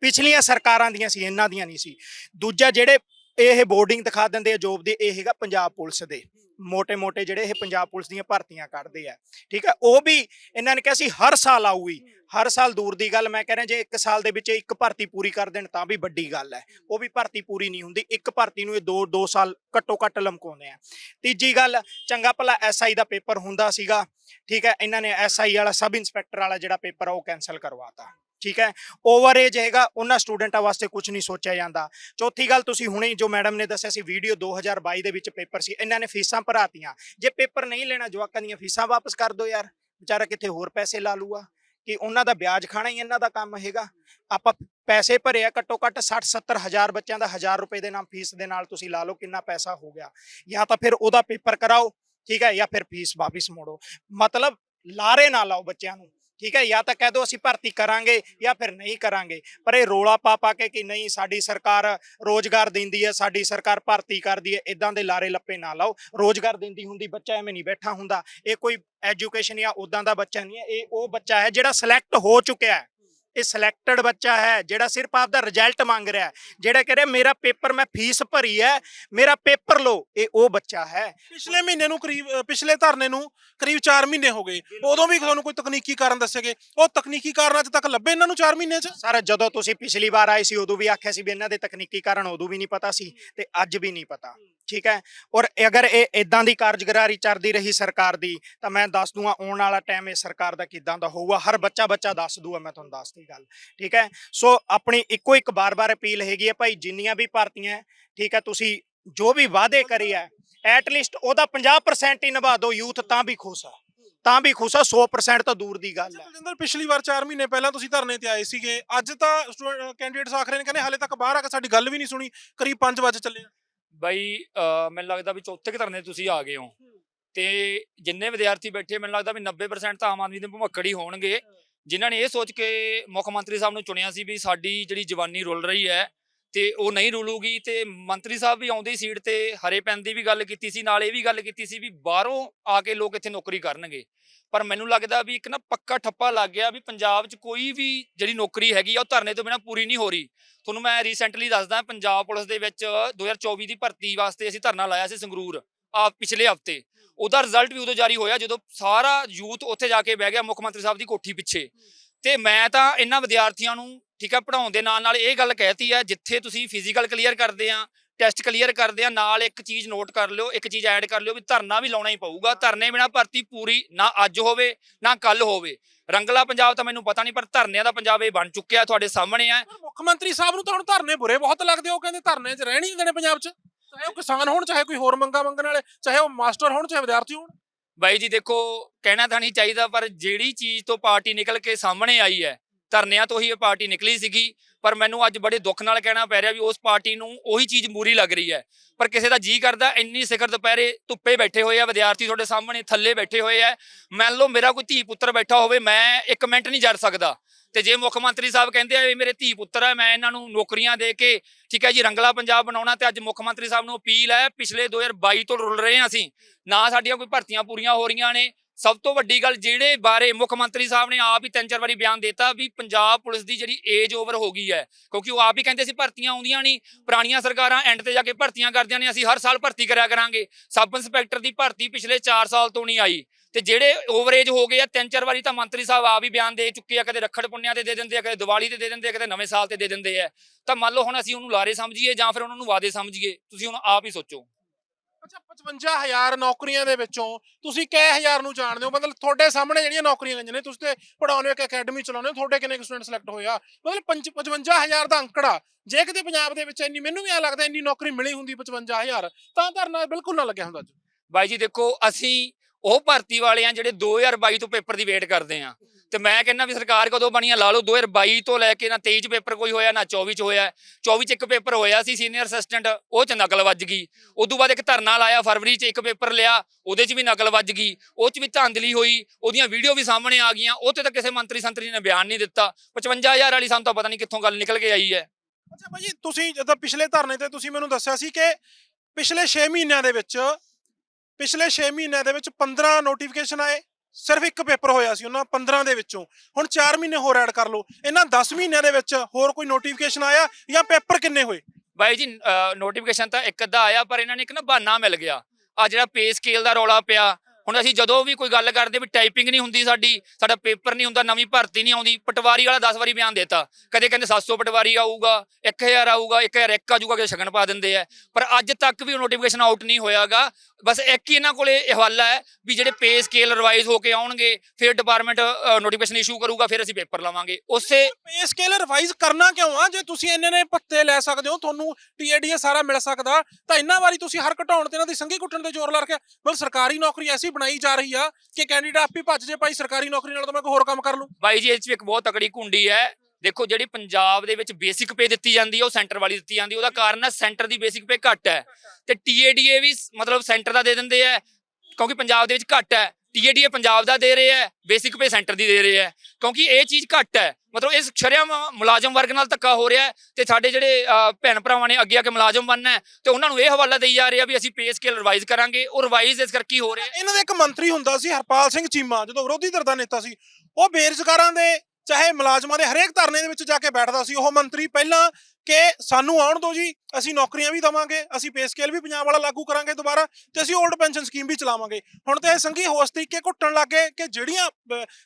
ਪਿਛਲੀਆਂ ਸਰਕਾਰਾਂ ਦੀਆਂ ਸੀ, ਇਹਨਾਂ ਦੀਆਂ ਨਹੀਂ ਸੀ। ਦੂਜਾ ਜਿਹੜੇ ਇਹ ਬੋਰਡਿੰਗ ਦਿਖਾ ਦਿੰਦੇ ਆ ਜੋਬ ਦੇ, ਇਹ ਹੈਗਾ ਪੰਜਾਬ ਪੁਲਿਸ ਦੇ। ਮੋਟੇ ਮੋਟੇ ਜਿਹੜੇ ਇਹ ਪੰਜਾਬ ਪੁਲਿਸ ਦੀਆਂ ਭਰਤੀਆਂ ਕੱਢਦੇ ਆ। ਠੀਕ ਹੈ ਉਹ ਵੀ ਇਹਨਾਂ ਨੇ ਕਿਹਾ ਸੀ ਹਰ ਸਾਲ ਆਊਗੀ। ਹਰ ਸਾਲ ਦੂਰ ਦੀ ਗੱਲ, ਮੈਂ ਕਹਿ ਰਿਹਾ ਜੇ ਇੱਕ ਸਾਲ ਦੇ ਵਿੱਚ ਇੱਕ ਭਰਤੀ ਪੂਰੀ ਕਰ ਦੇਣ ਤਾਂ ਵੀ ਵੱਡੀ ਗੱਲ ਹੈ। ਉਹ ਵੀ ਭਰਤੀ ਪੂਰੀ ਨਹੀਂ ਹੁੰਦੀ। ਇੱਕ ਭਰਤੀ ਨੂੰ ਇਹ 2 2 ਸਾਲ ਘੱਟੋ ਘੱਟ ਲਮਕਾਉਂਦੇ ਆ। ਤੀਜੀ ਗੱਲ, ਚੰਗਾ ਭਲਾ ਐਸਆਈ ਦਾ ਪੇਪਰ ਹੁੰਦਾ ਸੀਗਾ। ਠੀਕ ਹੈ? ਇਹਨਾਂ ਨੇ ਐਸਆਈ ਵਾਲਾ ਸਬ ਇੰਸਪੈਕਟਰ ਵਾਲਾ ਜਿਹੜਾ ਪੇਪਰ ਆ, ਉਹ ਕੈਨਸਲ ਕਰਵਾਤਾ। ਠੀਕ ਹੈ? ਓਵਰ ਏਜ ਹੈਗਾ, ਉਹਨਾਂ ਸਟੂਡੈਂਟਾਂ ਵਾਸਤੇ ਕੁਝ ਨਹੀਂ ਸੋਚਿਆ ਜਾਂਦਾ। ਚੌਥੀ ਗੱਲ ਤੁਸੀਂ ਹੁਣੇ ਜੋ ਮੈਡਮ ਨੇ ਦੱਸਿਆ ਸੀ ਵੀਡੀਓ 2022 ਦੇ ਵਿੱਚ ਪੇਪਰ ਸੀ, ਇਹਨਾਂ ਨੇ ਫੀਸਾਂ ਭਰਾਤੀਆਂ। ਜੇ ਪੇਪਰ ਨਹੀਂ ਲੈਣਾ ਜਵਾਕਾਂ ਦੀਆਂ, ਫੀਸਾਂ ਵਾਪਸ ਕਰ ਦਿਓ ਯਾਰ। ਵਿਚਾਰਾ ਕਿੱਥੇ ਹੋਰ ਪੈਸੇ ਲਾ ਲੂਗਾ? ਕਿ ਉਹਨਾਂ ਦਾ ਵਿਆਜ ਖਾਣਾ ਹੀ ਇਹਨਾਂ ਦਾ ਕੰਮ ਹੈਗਾ। ਆਪਾਂ ਪੈਸੇ ਭਰਿਆ, ਘੱਟੋ ਘੱਟ 60 70 ਹਜ਼ਾਰ ਬੱਚਿਆਂ ਦਾ 1000 ਰੁਪਏ ਦੇ ਨਾਮ ਫੀਸ ਦੇ ਨਾਲ ਤੁਸੀਂ ਲਾ ਲਓ, ਕਿੰਨਾ ਪੈਸਾ ਹੋ ਗਿਆ। ਜਾਂ ਤਾਂ ਫਿਰ ਉਹਦਾ ਪੇਪਰ ਕਰਾਓ, ਠੀਕ ਹੈ? ਜਾਂ ਫਿਰ ਫੀਸ ਵਾਪਿਸ ਮੋੜੋ। ਮਤਲਬ ਲਾਰੇ ਨਾ ਲਾਓ ਬੱਚਿਆਂ ਨੂੰ। ਠੀਕ ਹੈ, ਜਾਂ ਤਾਂ ਕਹਿ ਦਿਓ ਅਸੀਂ ਭਰਤੀ ਕਰਾਂਗੇ ਜਾਂ ਫਿਰ ਨਹੀਂ ਕਰਾਂਗੇ। ਪਰ ਇਹ ਰੋਲਾ ਪਾ ਪਾ ਕੇ ਕਿ ਨਹੀਂ, ਸਾਡੀ ਸਰਕਾਰ ਰੋਜ਼ਗਾਰ ਦਿੰਦੀ ਹੈ, ਸਾਡੀ ਸਰਕਾਰ ਭਰਤੀ ਕਰਦੀ ਹੈ ਇਦਾਂ ਦੇ ਲਾਰੇ ਲੱਪੇ ਨਾ ਲਾਓ। ਰੋਜ਼ਗਾਰ ਦਿੰਦੀ ਹੁੰਦੀ, ਬੱਚਾ ਐਵੇਂ ਨਹੀਂ ਬੈਠਾ ਹੁੰਦਾ। ਇਹ ਕੋਈ ਐਜੂਕੇਸ਼ਨ ਜਾਂ ਉਦਾਂ ਦਾ ਬੱਚਾ ਨਹੀਂ ਹੈ, ਇਹ ਉਹ ਬੱਚਾ ਹੈ ਜਿਹੜਾ ਸਿਲੈਕਟ ਹੋ ਚੁੱਕਿਆ ਹੈ। ਇਹ ਸਿਲੈਕਟਡ ਬੱਚਾ ਹੈ ਜਿਹੜਾ ਸਿਰਫ ਆਪਦਾ ਰਿਜ਼ਲਟ ਮੰਗ ਰਿਹਾ ਹੈ ਜਿਹੜਾ ਕਹਿ ਰਿਹਾ ਮੇਰਾ ਪੇਪਰ ਮੈਂ ਫੀਸ ਭਰੀ ਹੈ ਮੇਰਾ ਪੇਪਰ ਲਓ ਇਹ ਉਹ ਬੱਚਾ ਹੈ। ਪਿਛਲੇ ਮਹੀਨੇ ਨੂੰ ਕਰੀਬ ਪਿਛਲੇ ਧਰਨੇ ਨੂੰ ਕਰੀਬ 4 ਮਹੀਨੇ ਹੋ ਗਏ। ਉਦੋਂ ਵੀ ਤੁਹਾਨੂੰ ਕੋਈ ਤਕਨੀਕੀ ਕਾਰਨ ਦੱਸੇ ਗਏ ਉਹ ਤਕਨੀਕੀ ਕਾਰਨ ਅੱਜ ਤੱਕ ਲੱਭੇ ਇਹਨਾਂ ਨੂੰ 4 ਮਹੀਨਿਆਂ 'ਚ? ਸਰ ਜਦੋਂ ਤੁਸੀਂ ਪਿਛਲੀ ਵਾਰ ਆਏ ਸੀ ਉਦੋਂ ਵੀ ਆਖਿਆ ਸੀ ਵੀ ਇਹਨਾਂ ਦੇ ਤਕਨੀਕੀ ਕਾਰਨ ਉਦੋਂ ਵੀ ਨਹੀਂ ਪਤਾ ਸੀ ਤੇ ਅੱਜ ਵੀ ਨਹੀਂ ਪਤਾ। ਠੀਕ ਹੈ? ਔਰ ਅਗਰ ਇਹ ਇਦਾਂ ਦੀ ਕਾਰਜਗਰਾਰੀ ਚੱਲਦੀ ਰਹੀ ਸਰਕਾਰ ਦੀ ਤਾਂ ਮੈਂ ਦੱਸ ਦੂੰਗਾ ਆਉਣ ਵਾਲਾ ਟਾਈਮ ਇਹ ਸਰਕਾਰ ਦਾ ਕਿਦਾਂ ਦਾ ਹੋਊਗਾ। ਹਰ ਬੱਚਾ ਬੱਚਾ ਦੱਸ ਦੂਗਾ ਮੈਂ ਤੁਹਾਨੂੰ ਦੱਸਦੀ ਗੱਲ। ਠੀਕ ਹੈ? ਸੋ ਆਪਣੀ ਇੱਕੋ ਇੱਕ ਬਾਰ-ਬਾਰ ਅਪੀਲ ਹੈਗੀ ਹੈ ਭਾਈ ਜਿੰਨੀਆਂ ਵੀ ਭਰਤੀਆਂ ਠੀਕ ਹੈ ਤੁਸੀਂ ਜੋ ਵੀ ਵਾਅਦੇ ਕਰੀ ਹੈ ਐਟ ਲੀਸਟ ਉਹਦਾ 50% ਹੀ ਨਿਭਾ ਦਿਓ ਯੂਥ ਤਾਂ ਵੀ ਖੁਸ਼ ਹੈ ਤਾਂ ਵੀ ਖੁਸ਼ ਹੈ 100% ਤਾਂ ਦੂਰ ਦੀ ਗੱਲ ਹੈ। ਬਲਜਿੰਦਰ ਪਿਛਲੀ ਵਾਰ 4 ਮਹੀਨੇ ਪਹਿਲਾਂ ਤੁਸੀਂ ਧਰਨੇ ਤੇ ਆਏ ਸੀਗੇ। ਅੱਜ ਤਾਂ ਕੈਂਡੀਡੇਟਸ ਆਖ ਰਹੇ ਨੇ ਕਹਿੰਦੇ ਹਾਲੇ ਤੱਕ ਬਾਹਰ ਆ ਕੇ ਸਾਡੀ ਗੱਲ ਵੀ ਨਹੀਂ ਸੁਣੀ। ਕਰੀਬ 5 ਵਜੇ ਚੱਲੇ ਆ। ਬਾਈ ਅਹ ਮੈਨੂੰ ਲੱਗਦਾ ਵੀ ਚੌਥੇ ਕੁ ਧਰਨੇ ਤੁਸੀਂ ਆ ਗਏ ਹੋ। ਤੇ ਜਿੰਨੇ ਵਿਦਿਆਰਥੀ ਬੈਠੇ ਮੈਨੂੰ ਲੱਗਦਾ ਵੀ 90% ਤਾਂ ਆਮ ਆਦਮੀ ਦੇ ਭਮੱਕੜ ਹੀ ਹੋਣਗੇ। ਜਿਨ੍ਹਾਂ ਨੇ ਇਹ ਸੋਚ ਕੇ ਮੁੱਖ ਮੰਤਰੀ ਸਾਹਿਬ ਨੂੰ ਚੁਣਿਆ ਸੀ ਵੀ ਸਾਡੀ ਜਿਹੜੀ ਜਵਾਨੀ ਰੁਲ ਰਹੀ ਹੈ ਤੇ ਉਹ ਨਹੀਂ ਰੁਲੂਗੀ ਤੇ ਮੰਤਰੀ ਸਾਹਿਬ ਵੀ ਆਉਂਦੇ ਸੀਟ ਤੇ, ਹਰੇ ਪੈਨ ਦੀ ਵੀ ਗੱਲ ਕੀਤੀ ਸੀ, ਨਾਲ ਇਹ ਵੀ ਗੱਲ ਕੀਤੀ ਸੀ ਵੀ ਬਾਹਰੋਂ ਆ ਕੇ ਲੋਕ ਇੱਥੇ ਨੌਕਰੀ ਕਰਨਗੇ। ਪਰ ਮੈਨੂੰ ਲੱਗਦਾ ਵੀ ਇੱਕ ਨਾ ਪੱਕਾ ਠੱਪਾ ਲੱਗ ਗਿਆ ਵੀ ਪੰਜਾਬ 'ਚ ਕੋਈ ਵੀ ਜਿਹੜੀ ਨੌਕਰੀ ਹੈਗੀ ਆ, ਉਹ ਧਰਨੇ ਤੋਂ ਬਿਨਾਂ ਪੂਰੀ ਨਹੀਂ ਹੋ ਰਹੀ। ਤੁਹਾਨੂੰ ਮੈਂ ਰੀਸੈਂਟਲੀ ਦੱਸਦਾ, ਪੰਜਾਬ ਪੁਲਿਸ ਦੇ ਵਿੱਚ 2024 ਦੀ ਭਰਤੀ ਵਾਸਤੇ ਅਸੀਂ ਧਰਨਾ ਲਾਇਆ ਸੀ ਸੰਗਰੂਰ, ਆ ਪਿਛਲੇ ਹਫ਼ਤੇ। ਉਹਦਾ ਰਿਜ਼ਲਟ ਵੀ ਉਦੋਂ ਜਾਰੀ ਹੋਇਆ ਜਦੋਂ ਸਾਰਾ ਯੂਥ ਉੱਥੇ ਜਾ ਕੇ ਬਹਿ ਗਿਆ ਮੁੱਖ ਮੰਤਰੀ ਸਾਹਿਬ ਦੀ ਕੋਠੀ ਪਿੱਛੇ। ਤੇ ਮੈਂ ਤਾਂ ਇਹਨਾਂ ਵਿਦਿਆਰਥੀਆਂ ਨੂੰ ਠੀਕ ਆ ਪੜਾਉਣ ਦੇ ਨਾਲ ਨਾਲ ਇਹ ਗੱਲ ਕਹਿਤੀ ਆ ਜਿੱਥੇ ਤੁਸੀਂ ਫਿਜ਼ੀਕਲ ਕਲੀਅਰ ਕਰਦੇ ਆ ਟੈਸਟ ਕਲੀਅਰ ਕਰਦੇ ਆ ਨਾਲ ਇੱਕ ਚੀਜ਼ ਨੋਟ ਕਰ ਲਿਓ ਇੱਕ ਚੀਜ਼ ਐਡ ਕਰ ਲਿਓ ਵੀ ਧਰਨਾ ਵੀ ਲਾਉਣਾ ਹੀ ਪਊਗਾ। ਧਰਨੇ ਬਿਨਾ ਭਰਤੀ ਪੂਰੀ ਨਾ ਅੱਜ ਹੋਵੇ ਨਾ ਕੱਲ ਹੋਵੇ। ਰੰਗਲਾ ਪੰਜਾਬ ਤਾਂ ਮੈਨੂੰ ਪਤਾ ਨਹੀਂ ਪਰ ਧਰਨਿਆਂ ਦਾ ਪੰਜਾਬ ਇਹ ਬਣ ਚੁੱਕਿਆ ਤੁਹਾਡੇ ਸਾਹਮਣੇ ਆ। ਮੁੱਖ ਮੰਤਰੀ ਸਾਹਿਬ ਨੂੰ ਤਾਂ ਹੁਣ ਧਰਨੇ ਬੁਰੇ ਬਹੁਤ ਲੱਗਦੇ ਉਹ ਕਹਿੰਦੇ ਧਰਨੇ 'ਚ ਰਹਿਣ ਹੀ ਨਹੀਂ ਦੇਣੇ ਪੰਜਾਬ 'ਚ। ਚਾਹੇ ਉਹ ਕਿਸਾਨ ਹੋਣ ਚਾਹੇ ਕੋਈ ਹੋਰ ਮੰਗਾ ਮੰਗਣ ਵਾਲੇ ਚਾਹੇ ਉਹ ਮਾਸਟਰ ਹੋਣ ਚਾਹੇ ਵਿਦਿਆਰਥੀ ਹੋਣ। ਬਾਈ ਜੀ ਦੇਖੋ, ਕਹਿਣਾ ਤਾਂ ਨਹੀਂ ਚਾਹੀਦਾ, ਪਰ ਜਿਹੜੀ ਚੀਜ਼ ਤੋਂ ਪਾਰਟੀ ਨਿਕਲ ਕੇ ਸਾਹਮਣੇ ਆਈ ਹੈ, ਧਰਨਿਆਂ ਤੋਂ ਹੀ ਇਹ ਪਾਰਟੀ ਨਿਕਲੀ ਸੀਗੀ, ਪਰ ਮੈਨੂੰ ਅੱਜ ਬੜੇ ਦੁੱਖ ਨਾਲ ਕਹਿਣਾ ਪੈ ਰਿਹਾ ਵੀ ਉਸ ਪਾਰਟੀ ਨੂੰ ਉਹੀ ਚੀਜ਼ ਬੁਰੀ ਲੱਗ ਰਹੀ ਹੈ। ਪਰ ਕਿਸੇ ਦਾ ਜੀ ਕਰਦਾ, ਇੰਨੀ ਸਿਖਰ ਦੁਪਹਿਰੇ ਧੁੱਪੇ ਬੈਠੇ ਹੋਏ ਆ, ਵਿਦਿਆਰਥੀ ਤੁਹਾਡੇ ਸਾਹਮਣੇ ਥੱਲੇ ਬੈਠੇ ਹੋਏ ਆ। ਮੰਨ ਲਓ ਮੇਰਾ ਕੋਈ ਧੀ ਪੁੱਤਰ ਬੈਠਾ ਹੋਵੇ, ਮੈਂ ਇੱਕ ਮਿੰਟ ਨਹੀਂ ਜਰ ਸਕਦਾ। ਤੇ ਜੇ ਮੁੱਖ ਮੰਤਰੀ ਸਾਹਿਬ ਕਹਿੰਦੇ ਆ ਇਹ ਮੇਰੇ ਧੀ ਪੁੱਤਰ ਹੈ ਮੈਂ ਇਹਨਾਂ ਨੂੰ ਨੌਕਰੀਆਂ ਦੇ ਕੇ ਠੀਕ ਹੈ ਜੀ, ਰੰਗਲਾ ਪੰਜਾਬ ਬਣਾਉਣਾ ਤੇ ਅੱਜ ਮੁੱਖ ਮੰਤਰੀ ਸਾਹਿਬ ਨੂੰ ਅਪੀਲ ਹੈ, ਪਿਛਲੇ 2022 ਤੋਂ ਰੁਲ ਰਹੇ ਹਾਂ ਅਸੀਂ। ਨਾ ਸਾਡੀਆਂ ਕੋਈ ਭਰਤੀਆਂ ਪੂਰੀਆਂ ਹੋ ਰਹੀਆਂ ਨੇ। ਸਭ ਤੋਂ ਵੱਡੀ ਗੱਲ ਜਿਹੜੇ ਬਾਰੇ ਮੁੱਖ ਮੰਤਰੀ ਸਾਹਿਬ ਨੇ ਆਪ ਹੀ ਤਿੰਨ ਚਾਰ ਵਾਰੀ ਬਿਆਨ ਦਿੱਤਾ ਵੀ ਪੰਜਾਬ ਪੁਲਿਸ ਦੀ ਜਿਹੜੀ ਏਜ ਓਵਰ ਹੋ ਗਈ ਹੈ, ਕਿਉਂਕਿ ਉਹ ਆਪ ਹੀ ਕਹਿੰਦੇ ਸੀ ਭਰਤੀਆਂ ਆਉਂਦੀਆਂ ਨਹੀਂ, ਪੁਰਾਣੀਆਂ ਸਰਕਾਰਾਂ ਐਂਡ ਤੇ ਜਾ ਕੇ ਭਰਤੀਆਂ ਕਰਦੀਆਂ ਨੇ, ਅਸੀਂ ਹਰ ਸਾਲ ਭਰਤੀ ਕਰਿਆ ਕਰਾਂਗੇ। ਸਬ ਇੰਸਪੈਕਟਰ ਦੀ ਭਰਤੀ ਪਿਛਲੇ 4 ਸਾਲ ਤੋਂ ਨਹੀਂ ਆਈ। ਤੇ ਜਿਹੜੇ ਓਵਰੇਜ ਹੋ ਗਏ ਆ ਤਿੰਨ ਚਾਰ ਵਾਰੀ ਤਾਂ ਮੰਤਰੀ ਸਾਹਿਬ ਆਪ ਹੀ ਬਿਆਨ ਦੇ ਚੁੱਕੇ ਆ ਕਦੇ ਰੱਖੜ ਪੁੰਨਿਆਂ ਤੇ ਦੇ ਦਿੰਦੇ ਆ ਕਦੇ ਦੀਵਾਲੀ ਤੇ ਦੇ ਦਿੰਦੇ ਆ ਕਦੇ ਨਵੇਂ ਸਾਲ ਤੇ ਦੇ ਦਿੰਦੇ ਆ। ਤਾਂ ਮੰਨ ਲਓ ਹੁਣ ਅਸੀਂ ਉਹਨੂੰ ਲਾਰੇ ਸਮਝੀਏ ਜਾਂ ਫਿਰ ਉਹਨਾਂ ਨੂੰ ਵਾਅਦੇ ਸਮਝੀਏ ਤੁਸੀਂ ਹੁਣ ਆਪ ਹੀ ਸੋਚੋ। ਅੱਛਾ 55000 ਨੌਕਰੀਆਂ ਦੇ ਵਿੱਚੋਂ ਤੁਸੀਂ ਕਿਹ ਹਜ਼ਾਰ ਨੂੰ ਜਾਣਦੇ ਹੋ? ਮਤਲਬ ਤੁਹਾਡੇ ਸਾਹਮਣੇ ਜਿਹੜੀਆਂ ਨੌਕਰੀਆਂ ਗਈਆਂ ਨੇ ਤੁਸੀਂ ਤੇ ਪੜਾਉਣੇ ਇੱਕ ਅਕੈਡਮੀ ਚਲਾਉਂਦੇ ਹੋ ਤੁਹਾਡੇ ਕਿੰਨੇ ਸਟੂਡੈਂਟ ਸਿਲੈਕਟ ਹੋਏ ਆ? ਮਤਲਬ ਪੰਜ- 55000 ਦਾ ਅੰਕੜਾ ਜੇ ਕਿਤੇ ਪੰਜਾਬ ਦੇ ਵਿੱਚ ਇੰਨੀ ਮੈਨੂੰ ਵੀ ਐ ਲੱਗਦਾ ਇੰਨੀ ਨੌਕਰੀ ਮਿਲੀ ਹੁੰਦੀ 55000 ਤਾਂ ਧਰਨਾ ਬਿਲਕੁਲ ਨਾ ਲੱਗਿਆ ਹੁੰਦਾ ਅੱਜ। ਬਾਈ ਜੀ ਦੇਖੋ ਅਸੀਂ ਉਹ ਭਰਤੀ ਵਾਲੇ ਆ ਜਿਹੜੇ 2022 ਤੋਂ ਪੇਪਰ ਦੀ ਵੇਟ ਕਰਦੇ ਆ। ਤੇ ਮੈਂ ਕਹਿੰਦਾ ਵੀ ਸਰਕਾਰ ਕਦੋਂ ਬਣੀ ਆ, ਲਾ ਲਓ 2022 ਤੋਂ ਲੈ ਕੇ ਨਾ 23 ਚ ਪੇਪਰ ਕੋਈ ਹੋਇਆ, ਨਾ 24 ਚ ਹੋਇਆ। 24 ਚ ਇੱਕ ਪੇਪਰ ਹੋਇਆ ਸੀ ਸੀਨੀਅਰ ਅਸਿਸਟੈਂਟ, ਉਹ ਚ ਨਕਲ ਵੱਜ ਗਈ। ਉਦੋਂ ਬਾਅਦ ਇੱਕ ਧਰਨਾ ਲਾਇਆ, ਫਰਵਰੀ ਚ ਇੱਕ ਪੇਪਰ ਲਿਆ, ਉਹਦੇ ਚ ਵੀ ਨਕਲ ਵੱਜ ਗਈ। ਉਹ ਚ ਵੀ ਧਾਂਦਲੀ ਹੋਈ, ਉਹਦੀਆਂ ਵੀਡੀਓ ਵੀ ਸਾਹਮਣੇ ਆ ਗਈਆਂ ਉਹ ਤੇ ਤਾਂ ਕਿਸੇ ਮੰਤਰੀ ਸੰਤਰੀ ਨੇ ਬਿਆਨ ਨਹੀਂ ਦਿੱਤਾ। 55000 ਵਾਲੀ ਸਾਨੂੰ ਤਾਂ ਪਤਾ ਨਹੀਂ ਕਿੱਥੋਂ ਗੱਲ ਨਿਕਲ ਕੇ ਆਈ ਹੈ। ਅੱਛਾ ਭਾਜੀ, ਤੁਸੀਂ ਜਦੋਂ ਪਿਛਲੇ ਧਰਨੇ ਤੇ ਤੁਸੀਂ ਮੈਨੂੰ ਦੱਸਿਆ ਸੀ ਕਿ ਪਿਛਲੇ 6 ਮਹੀਨਿਆਂ ਦੇ ਵਿੱਚ ਪਿਛਲੇ 6 ਮਹੀਨਿਆਂ ਦੇ ਵਿੱਚ 15 ਨੋਟੀਫਿਕੇਸ਼ਨ ਆਏ, ਸਿਰਫ ਇੱਕ ਪੇਪਰ ਹੋਇਆ ਸੀ ਉਹਨਾਂ 15 ਦੇ ਵਿੱਚੋਂ। ਹੁਣ 4 ਮਹੀਨੇ ਹੋਰ ਐਡ ਕਰ ਲਓ। ਇਹਨਾਂ 10 ਮਹੀਨਿਆਂ ਦੇ ਵਿੱਚ ਹੋਰ ਕੋਈ ਨੋਟੀਫਿਕੇਸ਼ਨ ਆਇਆ ਜਾਂ ਪੇਪਰ ਕਿੰਨੇ ਹੋਏ? ਬਾਈ ਜੀ ਨੋਟੀਫਿਕੇਸ਼ਨ ਤਾਂ ਇੱਕ ਅੱਧਾ ਆਇਆ, ਪਰ ਇਹਨਾਂ ਨੇ ਇੱਕ ਨਾ ਬਹਾਨਾ ਮਿਲ ਗਿਆ। ਆ ਜਿਹੜਾ ਪੇ ਸਕੇਲ ਦਾ ਰੌਲਾ ਪਿਆ ਹੁਣ ਅਸੀਂ ਜਦੋਂ ਵੀ ਕੋਈ ਗੱਲ ਕਰਦੇ ਵੀ ਟਾਈਪਿੰਗ ਨਹੀਂ ਹੁੰਦੀ ਸਾਡੀ, ਸਾਡਾ ਪੇਪਰ ਨਹੀਂ ਹੁੰਦਾ, ਨਵੀਂ ਭਰਤੀ ਨਹੀਂ ਆਉਂਦੀ, ਪਟਵਾਰੀ ਵਾਲਾ 10 ਵਾਰੀ ਬਿਆਨ ਦਿੱਤਾ। ਕਦੇ ਕਹਿੰਦੇ 700 ਪਟਵਾਰੀ ਆਊਗਾ 1000 ਆਊਗਾ 1001 ਆ ਜਾਊਗਾ ਕਿ ਸ਼ਗਨ ਪਾ ਦਿੰਦੇ ਆ। ਪਰ ਅੱਜ ਤੱਕ ਵੀ ਨੋਟੀਫਿਕੇਸ਼ਨ ਆਊਟ ਨਹੀਂ ਹੋਇਆਗਾ। ਬਸ ਇੱਕ ਹੀ ਇਹਨਾਂ ਕੋਲੇ ਇਹ ਹਵਾਲਾ ਹੈ ਵੀ ਜਿਹੜੇ ਪੇ ਸਕੇਲ ਰਿਵਾਈਜ਼ ਹੋ ਕੇ ਆਉਣਗੇ, ਫਿਰ ਡਿਪਾਰਟਮੈਂਟ ਨੋਟੀਫਿਕੇਸ਼ਨ ਇਸ਼ੂ ਕਰੂਗਾ, ਫਿਰ ਅਸੀਂ ਪੇਪਰ ਲਵਾਂਗੇ। ਉਸੇ ਪੇ ਸਕੇਲ ਰਿਵਾਈਜ਼ ਕਰਨਾ ਕਿਉਂ ਆ? ਜੇ ਤੁਸੀਂ ਇੰਨੇ ਨੇ ਭੱਤੇ ਲੈ ਸਕਦੇ ਹੋ, ਤੁਹਾਨੂੰ ਟੀਏਡੀਏ ਸਾਰਾ ਮਿਲ ਸਕਦਾ। ਤਾਂ ਇੰਨਾ ਵਾਰੀ ਤੁਸੀਂ ਹਰ ਘਟਾਉਣ ਤੇ ਇਹਨਾਂ ਦੀ ਸੰਗੀ ਘੁੱਟਣ ਤੇ ਜ਼ੋਰ ਲਾ ਰੱਖਿਆ। ਮਤਲਬ ਸਰਕਾਰੀ ਨੌਕਰੀ ਐਸੀ ਬਣਾਈ ਜਾ ਰਹੀ ਆ ਕਿ ਕੈਂਡੀਡੇਟ ਆਪੀ ਭੱਜ ਜੇ ਭਾਈ ਸਰਕਾਰੀ ਨੌਕਰੀ ਨਾਲ ਤਾਂ ਮੈਂ ਕੋਈ ਹੋਰ ਕੰਮ ਕਰ ਲੂੰ ਬਾਈ ਜੀ, ਇਹ 'ਚ ਇੱਕ ਬਹੁਤ ਤਕੜੀ ਕੁੰਡੀ ਹੈ। ਦੇਖੋ, ਜਿਹੜੀ ਪੰਜਾਬ ਦੇ ਵਿੱਚ ਬੇਸਿਕ ਪੇ ਦਿੱਤੀ ਜਾਂਦੀ ਹੈ ਉਹ ਸੈਂਟਰ ਵਾਲੀ ਦਿੱਤੀ ਜਾਂਦੀ ਹੈ ਉਹਦਾ ਕਾਰਨ ਹੈ ਸੈਂਟਰ ਦੀ ਬੇਸਿਕ ਪੇ ਘੱਟ ਹੈ। ਤੇ ਟੀਏਡੀਏ ਵੀ ਮਤਲਬ ਸੈਂਟਰ ਦਾ ਦੇ ਦਿੰਦੇ ਆ, ਕਿਉਂਕਿ ਪੰਜਾਬ ਦੇ ਵਿੱਚ ਘੱਟ ਹੈ। ਟੀਏਡੀਏ ਪੰਜਾਬ ਦਾ ਦੇ ਰਹੇ ਹੈ ਬੇਸਿਕ ਪੇ ਸੈਂਟਰ ਦੀ ਦੇ ਰਹੇ ਹੈ, ਕਿਉਂਕਿ ਇਹ ਚੀਜ਼ ਘੱਟ ਹੈ। ਮਤਲਬ ਇਸ ਸ਼ਰਿਆਮ ਮੁਲਾਜ਼ਮ ਵਰਗ ਨਾਲ ਧੱਕਾ ਹੋ ਰਿਹਾ ਹੈ ਤੇ ਸਾਡੇ ਜਿਹੜੇ ਭੈਣ ਭਰਾਵਾਂ ਨੇ ਅੱਗੇ ਆ ਕੇ ਮੁਲਾਜ਼ਮ ਬਣਨਾ ਹੈ, ਤੇ ਉਹਨਾਂ ਨੂੰ ਇਹ ਹਵਾਲਾ ਦੇਈ ਜਾ ਰਿਹਾ ਵੀ ਅਸੀਂ ਪੇ ਸਕੇਲ ਰਿਵਾਈਜ਼ ਕਰਾਂਗੇ। ਉਹ ਰਿਵਾਈਜ਼ ਇਸ ਕਰਕੇ ਹੋ ਰਿਹਾ ਇਹਨਾਂ ਦਾ ਇੱਕ ਮੰਤਰੀ ਹੁੰਦਾ ਸੀ, ਹਰਪਾਲ ਸਿੰਘ ਚੀਮਾ, ਜਦੋਂ ਵਿਰੋਧੀ ਧਿਰ ਦਾ ਨੇਤਾ ਸੀ, ਉਹ ਬੇਰੁਜ਼ਗਾਰਾਂ ਦੇ, ਚਾਹੇ ਮੁਲਾਜ਼ਮਾਂ ਦੇ ਹਰੇਕ ਧਰਨੇ ਦੇ ਵਿੱਚ ਜਾ ਕੇ ਬੈਠਦਾ ਸੀ, ਉਹ ਮੰਤਰੀ ਪਹਿਲਾਂ ਕਿ ਸਾਨੂੰ ਆਉਣ ਦਿਓ ਜੀ, ਅਸੀਂ ਨੌਕਰੀਆਂ ਵੀ ਦਵਾਂਗੇ, ਅਸੀਂ ਪੇ ਸਕੇਲ ਵੀ ਪੰਜਾਬ ਵਾਲਾ ਲਾਗੂ ਕਰਾਂਗੇ ਦੁਬਾਰਾ ਤੇ ਅਸੀਂ 올ਡ ਪੈਨਸ਼ਨ ਸਕੀਮ ਵੀ ਚਲਾਵਾਂਗੇ। ਹੁਣ ਤੇ ਇਹ ਸੰਗੀ ਹੋਸ ਤਰੀਕੇ ਘੁੱਟਣ ਲੱਗੇ ਕਿ ਜਿਹੜੀਆਂ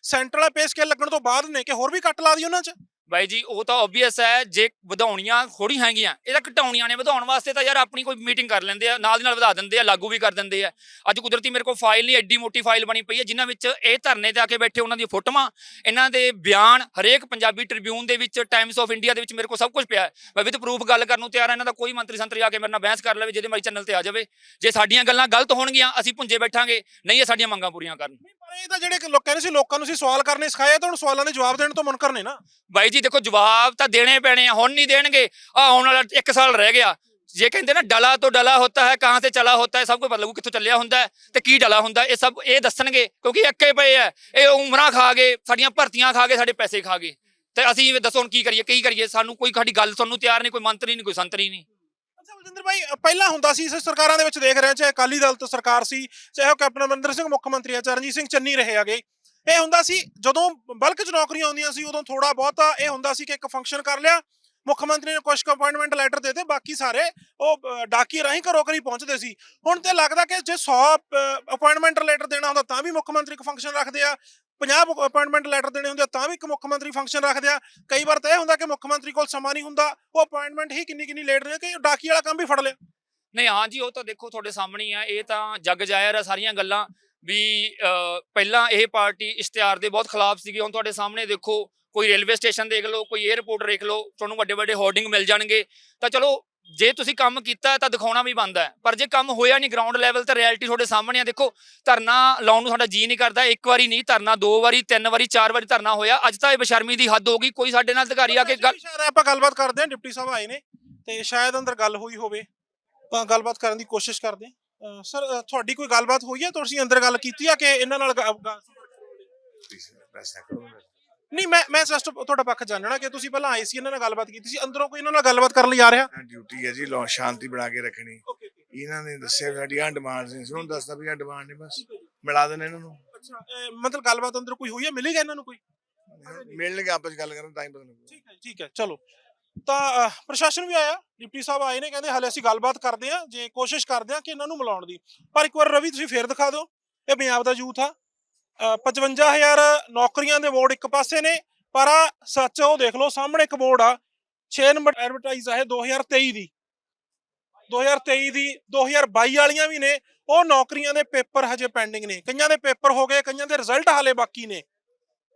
ਸੈਂਟਰਲ ਪੇ ਸਕੇਲ ਲੱਗਣ ਤੋਂ ਬਾਅਦ ਨੇ, ਕਿ ਹੋਰ ਵੀ ਕੱਟ ਲਾ ਦੀ ਉਹਨਾਂ 'ਚ। ਬਾਈ ਜੀ, ਉਹ ਤਾਂ ਆਬਵੀਅਸ ਹੈ, ਜੇ ਵਧਾਉਣੀਆਂ ਥੋੜੀ ਹੈਗੀਆਂ, ਇਹ ਤਾਂ ਘਟਾਉਣੀਆਂ ਨੇ, ਵਧਾਉਣ ਵਾਸਤੇ ਤਾਂ ਯਾਰ ਆਪਣੀ ਕੋਈ ਮੀਟਿੰਗ ਕਰ ਲੈਂਦੇ ਆ, ਨਾਲ ਦੀ ਨਾਲ ਵਧਾ ਦਿੰਦੇ ਆ, ਲਾਗੂ ਵੀ ਕਰ ਦਿੰਦੇ ਆ। ਅੱਜ ਕੁਦਰਤੀ ਮੇਰੇ ਕੋਲ ਫਾਈਲ ਨਹੀਂ, ਐਡੀ ਮੋਟੀ ਫਾਈਲ ਬਣੀ ਪਈ ਹੈ, ਜਿਨ੍ਹਾਂ ਵਿੱਚ ਇਹ ਧਰਨੇ ਤੇ ਆ ਕੇ ਬੈਠੇ ਉਹਨਾਂ ਦੀਆਂ ਫੋਟੋਆਂ, ਇਹਨਾਂ ਦੇ ਬਿਆਨ ਹਰੇਕ ਪੰਜਾਬੀ ਟ੍ਰਿਬਿਊਨ ਦੇ ਵਿੱਚ ਟਾਈਮਸ ਆਫ ਇੰਡੀਆ ਦੇ ਵਿੱਚ ਮੇਰੇ ਕੋਲ ਸਭ ਕੁਝ ਪਿਆ ਹੈ। ਮੈਂ ਵਿਦ ਪ੍ਰੂਫ ਗੱਲ ਕਰਨ ਨੂੰ ਤਿਆਰ ਹਾਂ, ਇਹਨਾਂ ਦਾ ਕੋਈ ਮੰਤਰੀ ਸੰਤਰੀ ਆ ਕੇ ਮੇਰੇ ਨਾਲ ਬਹਿਸ ਕਰ ਲਵੇ, ਜਿਹਦੇ ਮਾਈ ਚੈਨਲ ਤੇ ਆ ਜਾਵੇ। ਜੇ ਸਾਡੀਆਂ ਗੱਲਾਂ ਗਲਤ ਹੋਣਗੀਆਂ, ਅਸੀਂ ਭੁੰਜੇ ਬੈਠਾਂਗੇ, ਨਹੀਂ, ਇਹ ਸਾਡੀਆਂ ਮੰਗਾਂ ਪੂਰੀਆਂ ਕਰਨ। ਇਹ ਤਾਂ ਜਿਹੜੇ ਲੋਕ ਕਹਿੰਦੇ ਸੀ, ਲੋਕਾਂ ਨੂੰ ਅਸੀਂ ਸਵਾਲ ਕਰਨੇ ਸਿਖਾਏ ਤਾਂ ਹੁਣ ਸਵਾਲਾਂ ਦੇ ਜਵਾਬ ਦੇਣ ਤੋਂ ਮੁਨਕਰ ਨੇ ਨਾ। ਬਾਈ ਜੀ, ਦੇਖੋ, ਜਵਾਬ ਤਾਂ ਦੇਣੇ ਪੈਣੇ ਆ, ਹੁਣ ਨਹੀਂ ਦੇਣਗੇ। ਆ ਆਉਣ ਵਾਲਾ 1 ਸਾਲ ਰਹਿ ਗਿਆ। ਜੇ ਕਹਿੰਦੇ ਨਾ, ਡਲਾ ਤੋਂ ਡਲਾ ਹੋਤਾ ਹੈ ਕਹਾਂ ਤੇ ਚਲਾ ਹੋਤਾ ਹੈ, ਸਭ ਕੁਝ ਪਤਾ ਲੱਗੂ ਕਿੱਥੋਂ ਚੱਲਿਆ ਹੁੰਦਾ ਹੈ, ਤੇ ਕੀ ਡਲਾ ਹੁੰਦਾ ਇਹ ਸਭ ਇਹ ਦੱਸਣਗੇ, ਕਿਉਂਕਿ ਅੱਕੇ ਪਏ ਆ। ਇਹ ਉਮਰਾਂ ਖਾ ਗਏ, ਸਾਡੀਆਂ ਭਰਤੀਆਂ ਖਾ ਗਏ, ਸਾਡੇ ਪੈਸੇ ਖਾ ਗਏ। ਤੇ ਅਸੀਂ ਦੱਸੋ ਹੁਣ ਕੀ ਕਰੀਏ ਕੀ ਕਰੀਏ? ਸਾਨੂੰ ਕੋਈ ਸਾਡੀ ਗੱਲ ਸੁਣਨ ਨੂੰ ਤਿਆਰ ਨਹੀਂ, ਕੋਈ ਮੰਤਰੀ ਨਹੀਂ, ਕੋਈ ਸੰਤਰੀ ਨਹੀਂ। ਬਲਜਿੰਦਰ ਭਾਈ ਪਹਿਲਾਂ ਹੁੰਦਾ ਸੀ ਇਸ ਸਰਕਾਰਾਂ ਦੇ ਵਿੱਚ ਦੇਖ ਰਹੇ ਹਾਂ, ਚਾਹੇ ਅਕਾਲੀ ਦਲ ਤੋਂ ਸਰਕਾਰ ਸੀ ਚਾਹੇ ਉਹ ਕੈਪਟਨ ਅਮਰਿੰਦਰ ਸਿੰਘ ਮੁੱਖ ਮੰਤਰੀ ਆ ਚਰਨਜੀਤ ਸਿੰਘ ਚੰਨੀ ਰਹੇ ਹੈਗੇ। ਇਹ ਹੁੰਦਾ ਸੀ ਜਦੋਂ ਬਲਕ ਚ ਨੌਕਰੀਆਂ ਆਉਂਦੀਆਂ ਸੀ ਉਦੋਂ ਥੋੜਾ ਬਹੁਤਾ ਇਹ ਹੁੰਦਾ ਸੀ ਕਿ ਇੱਕ ਫੰਕਸ਼ਨ ਕਰ ਲਿਆ ਮੁੱਖ ਮੰਤਰੀ ਨੇ ਕੁਝ ਅਪਾਇੰਟਮੈਂਟ ਲੈਟਰ ਦੇ ਦੇ ਬਾਕੀ ਸਾਰੇ ਉਹ ਡਾਕੀ ਰਾਹੀਂ ਘਰੋਂ ਘਰੀ ਪਹੁੰਚਦੇ ਸੀ। ਹੁਣ ਤੇ ਲੱਗਦਾ ਕਿ ਜੇ 100 ਅਪਾਇੰਟਮੈਂਟ ਲੈਟਰ ਦੇਣਾ ਹੁੰਦਾ ਤਾਂ ਵੀ ਮੁੱਖ ਮੰਤਰੀ ਇੱਕ ਫੰਕਸ਼ਨ ਰੱਖਦੇ ਆ 50 ਅਪਾਇੰਟਮੈਂਟ ਲੈਟਰ ਦੇਣੇ ਹੁੰਦੇ ਆ, ਤਾਂ ਵੀ ਇੱਕ ਮੁੱਖ ਮੰਤਰੀ ਫੰਕਸ਼ਨ ਰੱਖਦੇ ਆ। ਕਈ ਵਾਰ ਤਾਂ ਇਹ ਹੁੰਦਾ ਕਿ ਮੁੱਖ ਮੰਤਰੀ ਕੋਲ ਸਮਾਂ ਨਹੀਂ ਹੁੰਦਾ, ਉਹ ਅਪਾਇੰਟਮੈਂਟ ਹੀ ਕਿੰਨੀ ਕਿੰਨੀ ਲੇਟ ਨੇ, ਕਿ ਡਾਕੀ ਵਾਲਾ ਕੰਮ ਵੀ ਫੜ ਲਿਆ। ਨਹੀਂ, ਹਾਂ ਜੀ, ਉਹ ਤਾਂ ਦੇਖੋ ਤੁਹਾਡੇ ਸਾਹਮਣੇ ਆ, ਇਹ ਤਾਂ ਜੱਗ ਜਾਇਰ ਆ ਸਾਰੀਆਂ ਗੱਲਾਂ ਵੀ ਪਹਿਲਾਂ ਇਹ ਪਾਰਟੀ ਇਸ਼ਤਿਹਾਰ ਦੇ ਬਹੁਤ ਖਿਲਾਫ ਸੀਗੀ, ਹੁਣ ਤੁਹਾਡੇ ਸਾਹਮਣੇ ਦੇਖੋ, ਕੋਈ ਰੇਲਵੇ ਸਟੇਸ਼ਨ ਦੇਖ ਲਓ, ਕੋਈ 에ਅਰਪੋਰਟ ਦੇਖ ਲਓ, ਤੁਹਾਨੂੰ ਵੱਡੇ ਵੱਡੇ ਹੋਰਡਿੰਗ ਮਿਲ ਜਾਣਗੇ। ਤਾਂ ਚਲੋ ਜੇ ਤੁਸੀਂ ਕੰਮ ਕੀਤਾ ਤਾਂ ਦਿਖਾਉਣਾ ਵੀ ਬਣਦਾ ਹੈ। ਪਰ ਜੇ ਕੰਮ ਹੋਇਆ ਨਹੀਂ ਗਰਾਊਂਡ ਲੈਵਲ ਤੇ ਰਿਐਲਿਟੀ ਤੁਹਾਡੇ ਸਾਹਮਣੇ ਆ ਦੇਖੋ ਧਰਨਾ ਲਾਉਣ ਨੂੰ ਸਾਡਾ ਜੀ ਨਹੀਂ ਕਰਦਾ ਇੱਕ ਵਾਰੀ ਨਹੀਂ ਧਰਨਾ ਦੋ ਵਾਰੀ ਤਿੰਨ ਵਾਰੀ ਚਾਰ ਵਾਰੀ ਧਰਨਾ ਹੋਇਆ ਅੱਜ ਤਾਂ ਇਹ ਬੇਸ਼ਰਮੀ ਦੀ ਹੱਦ ਹੋ ਗਈ ਕੋਈ ਸਾਡੇ ਨਾਲ ਅਧਿਕਾਰੀ ਆ ਕੇ ਗੱਲ ਆਪਾਂ ਗੱਲਬਾਤ ਕਰਦੇ ਹਾਂ ਡਿਪਟੀ ਸਾਹਿਬ ਆਏ ਨੇ ਤੇ ਸ਼ਾਇਦ ਅੰਦਰ ਗੱਲ ਹੋਈ ਹੋਵੇ ਆਪਾਂ ਗੱਲਬਾਤ ਕਰਨ ਦੀ ਕੋਸ਼ਿਸ਼ ਕਰਦੇ ਹਾਂ। ਸਰ ਤੁਹਾਡੀ ਕੋਈ ਗੱਲਬਾਤ ਹੋਈ ਹੈ? ਤੁਸੀਂ ਅੰਦਰ ਗੱਲ ਕੀਤੀ ਆ ਕਿ ਇਹਨਾਂ ਨਾਲ ਨਹੀਂ ਮੈਂ ਮੈਂ ਜਸਟ ਤੁਹਾਡਾ ਪੱਖ ਜਾਣਨਾ ਕਿ ਤੁਸੀਂ ਪਹਿਲਾਂ ਆਏ ਸੀ ਇਹਨਾਂ ਨਾਲ ਗੱਲਬਾਤ ਕੀਤੀ ਸੀ ਅੰਦਰੋਂ ਕੋਈ ਇਹਨਾਂ ਨਾਲ ਗੱਲਬਾਤ ਕਰਨ ਲਈ ਆ ਰਿਹਾ? ਡਿਊਟੀ ਹੈ ਜੀ ਲੋ ਸ਼ਾਂਤੀ ਬਣਾ ਕੇ ਰੱਖਣੀ। ਇਹਨਾਂ ਨੇ ਦੱਸਿਆ ਸਾਡੀਆਂ ਡਿਮਾਂਡਸ ਨੇ ਸੁਣ ਦੱਸਦਾ ਵੀ ਇਹ ਡਿਮਾਂਡ ਨੇ ਬਸ। ਮਿਲਾ ਦੇਣੇ ਇਹਨਾਂ ਨੂੰ। ਅੱਛਾ ਮਤਲਬ ਗੱਲਬਾਤ ਅੰਦਰ ਕੋਈ ਹੋਈ ਹੈ ਮਿਲੇਗਾ ਇਹਨਾਂ ਨੂੰ ਕੋਈ? ਮਿਲਣਗੇ ਆਪਸ ਗੱਲ ਕਰਨ ਤਾਂ ਹੀ ਪਤਾ ਲੱਗੂ ਠੀਕ ਹੈ ਠੀਕ ਹੈ ਚਲੋ। ਤਾਂ ਪ੍ਰਸ਼ਾਸਨ ਵੀ ਆਇਆ ਡਿਪਟੀ ਸਾਹਿਬ ਆਏ ਨੇ ਕਹਿੰਦੇ ਹਲੇ ਅਸੀਂ ਗੱਲਬਾਤ ਕਰਦੇ ਹਾਂ ਜੇ ਕੋਸ਼ਿਸ਼ ਕਰਦੇ ਹਾਂ ਕਿ ਇਹਨਾਂ ਨੂੰ ਮਿਲਾਉਣ ਦੀ। ਪਰ ਇੱਕ ਵਾਰ ਰਵੀ ਤੁਸੀਂ ਫੇਰ ਦਿਖਾ ਦਿਓ ਇਹ ਪੰਜਾਬ ਦਾ ਯੂਥ ਆ। 55000 ਨੌਕਰੀਆਂ ਦੇ ਬੋਰਡ ਇੱਕ ਪਾਸੇ ਨੇ, ਪਰ ਆ ਸੱਚ ਉਹ ਦੇਖ ਲਓ, ਸਾਹਮਣੇ ਇੱਕ ਬੋਰਡ ਆ 6 ਨੰਬਰ ਐਡਵਰਟਾਈਜ਼ ਆ ਇਹ 2023 ਦੀ। 2023 ਦੀ 2022 ਵਾਲੀਆਂ ਵੀ ਨੇ, ਉਹ ਨੌਕਰੀਆਂ ਦੇ ਪੇਪਰ ਹਜੇ ਪੈਂਡਿੰਗ ਨੇ। ਕਈਆਂ ਦੇ ਪੇਪਰ ਹੋ ਗਏ, ਕਈਆਂ ਦੇ ਰਿਜ਼ਲਟ ਹਾਲੇ ਬਾਕੀ ਨੇ।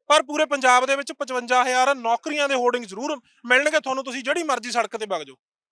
ਪਰ ਪੂਰੇ ਪੰਜਾਬ ਦੇ ਵਿੱਚ 55000 ਨੌਕਰੀਆਂ ਦੇ ਹੋਰਡਿੰਗ ਜ਼ਰੂਰ ਮਿਲਣਗੇ, ਤੁਹਾਨੂੰ ਤੁਸੀਂ ਜਿਹੜੀ ਮਰਜ਼ੀ ਸੜਕ ਤੇ ਵਗ ਜਾਓ।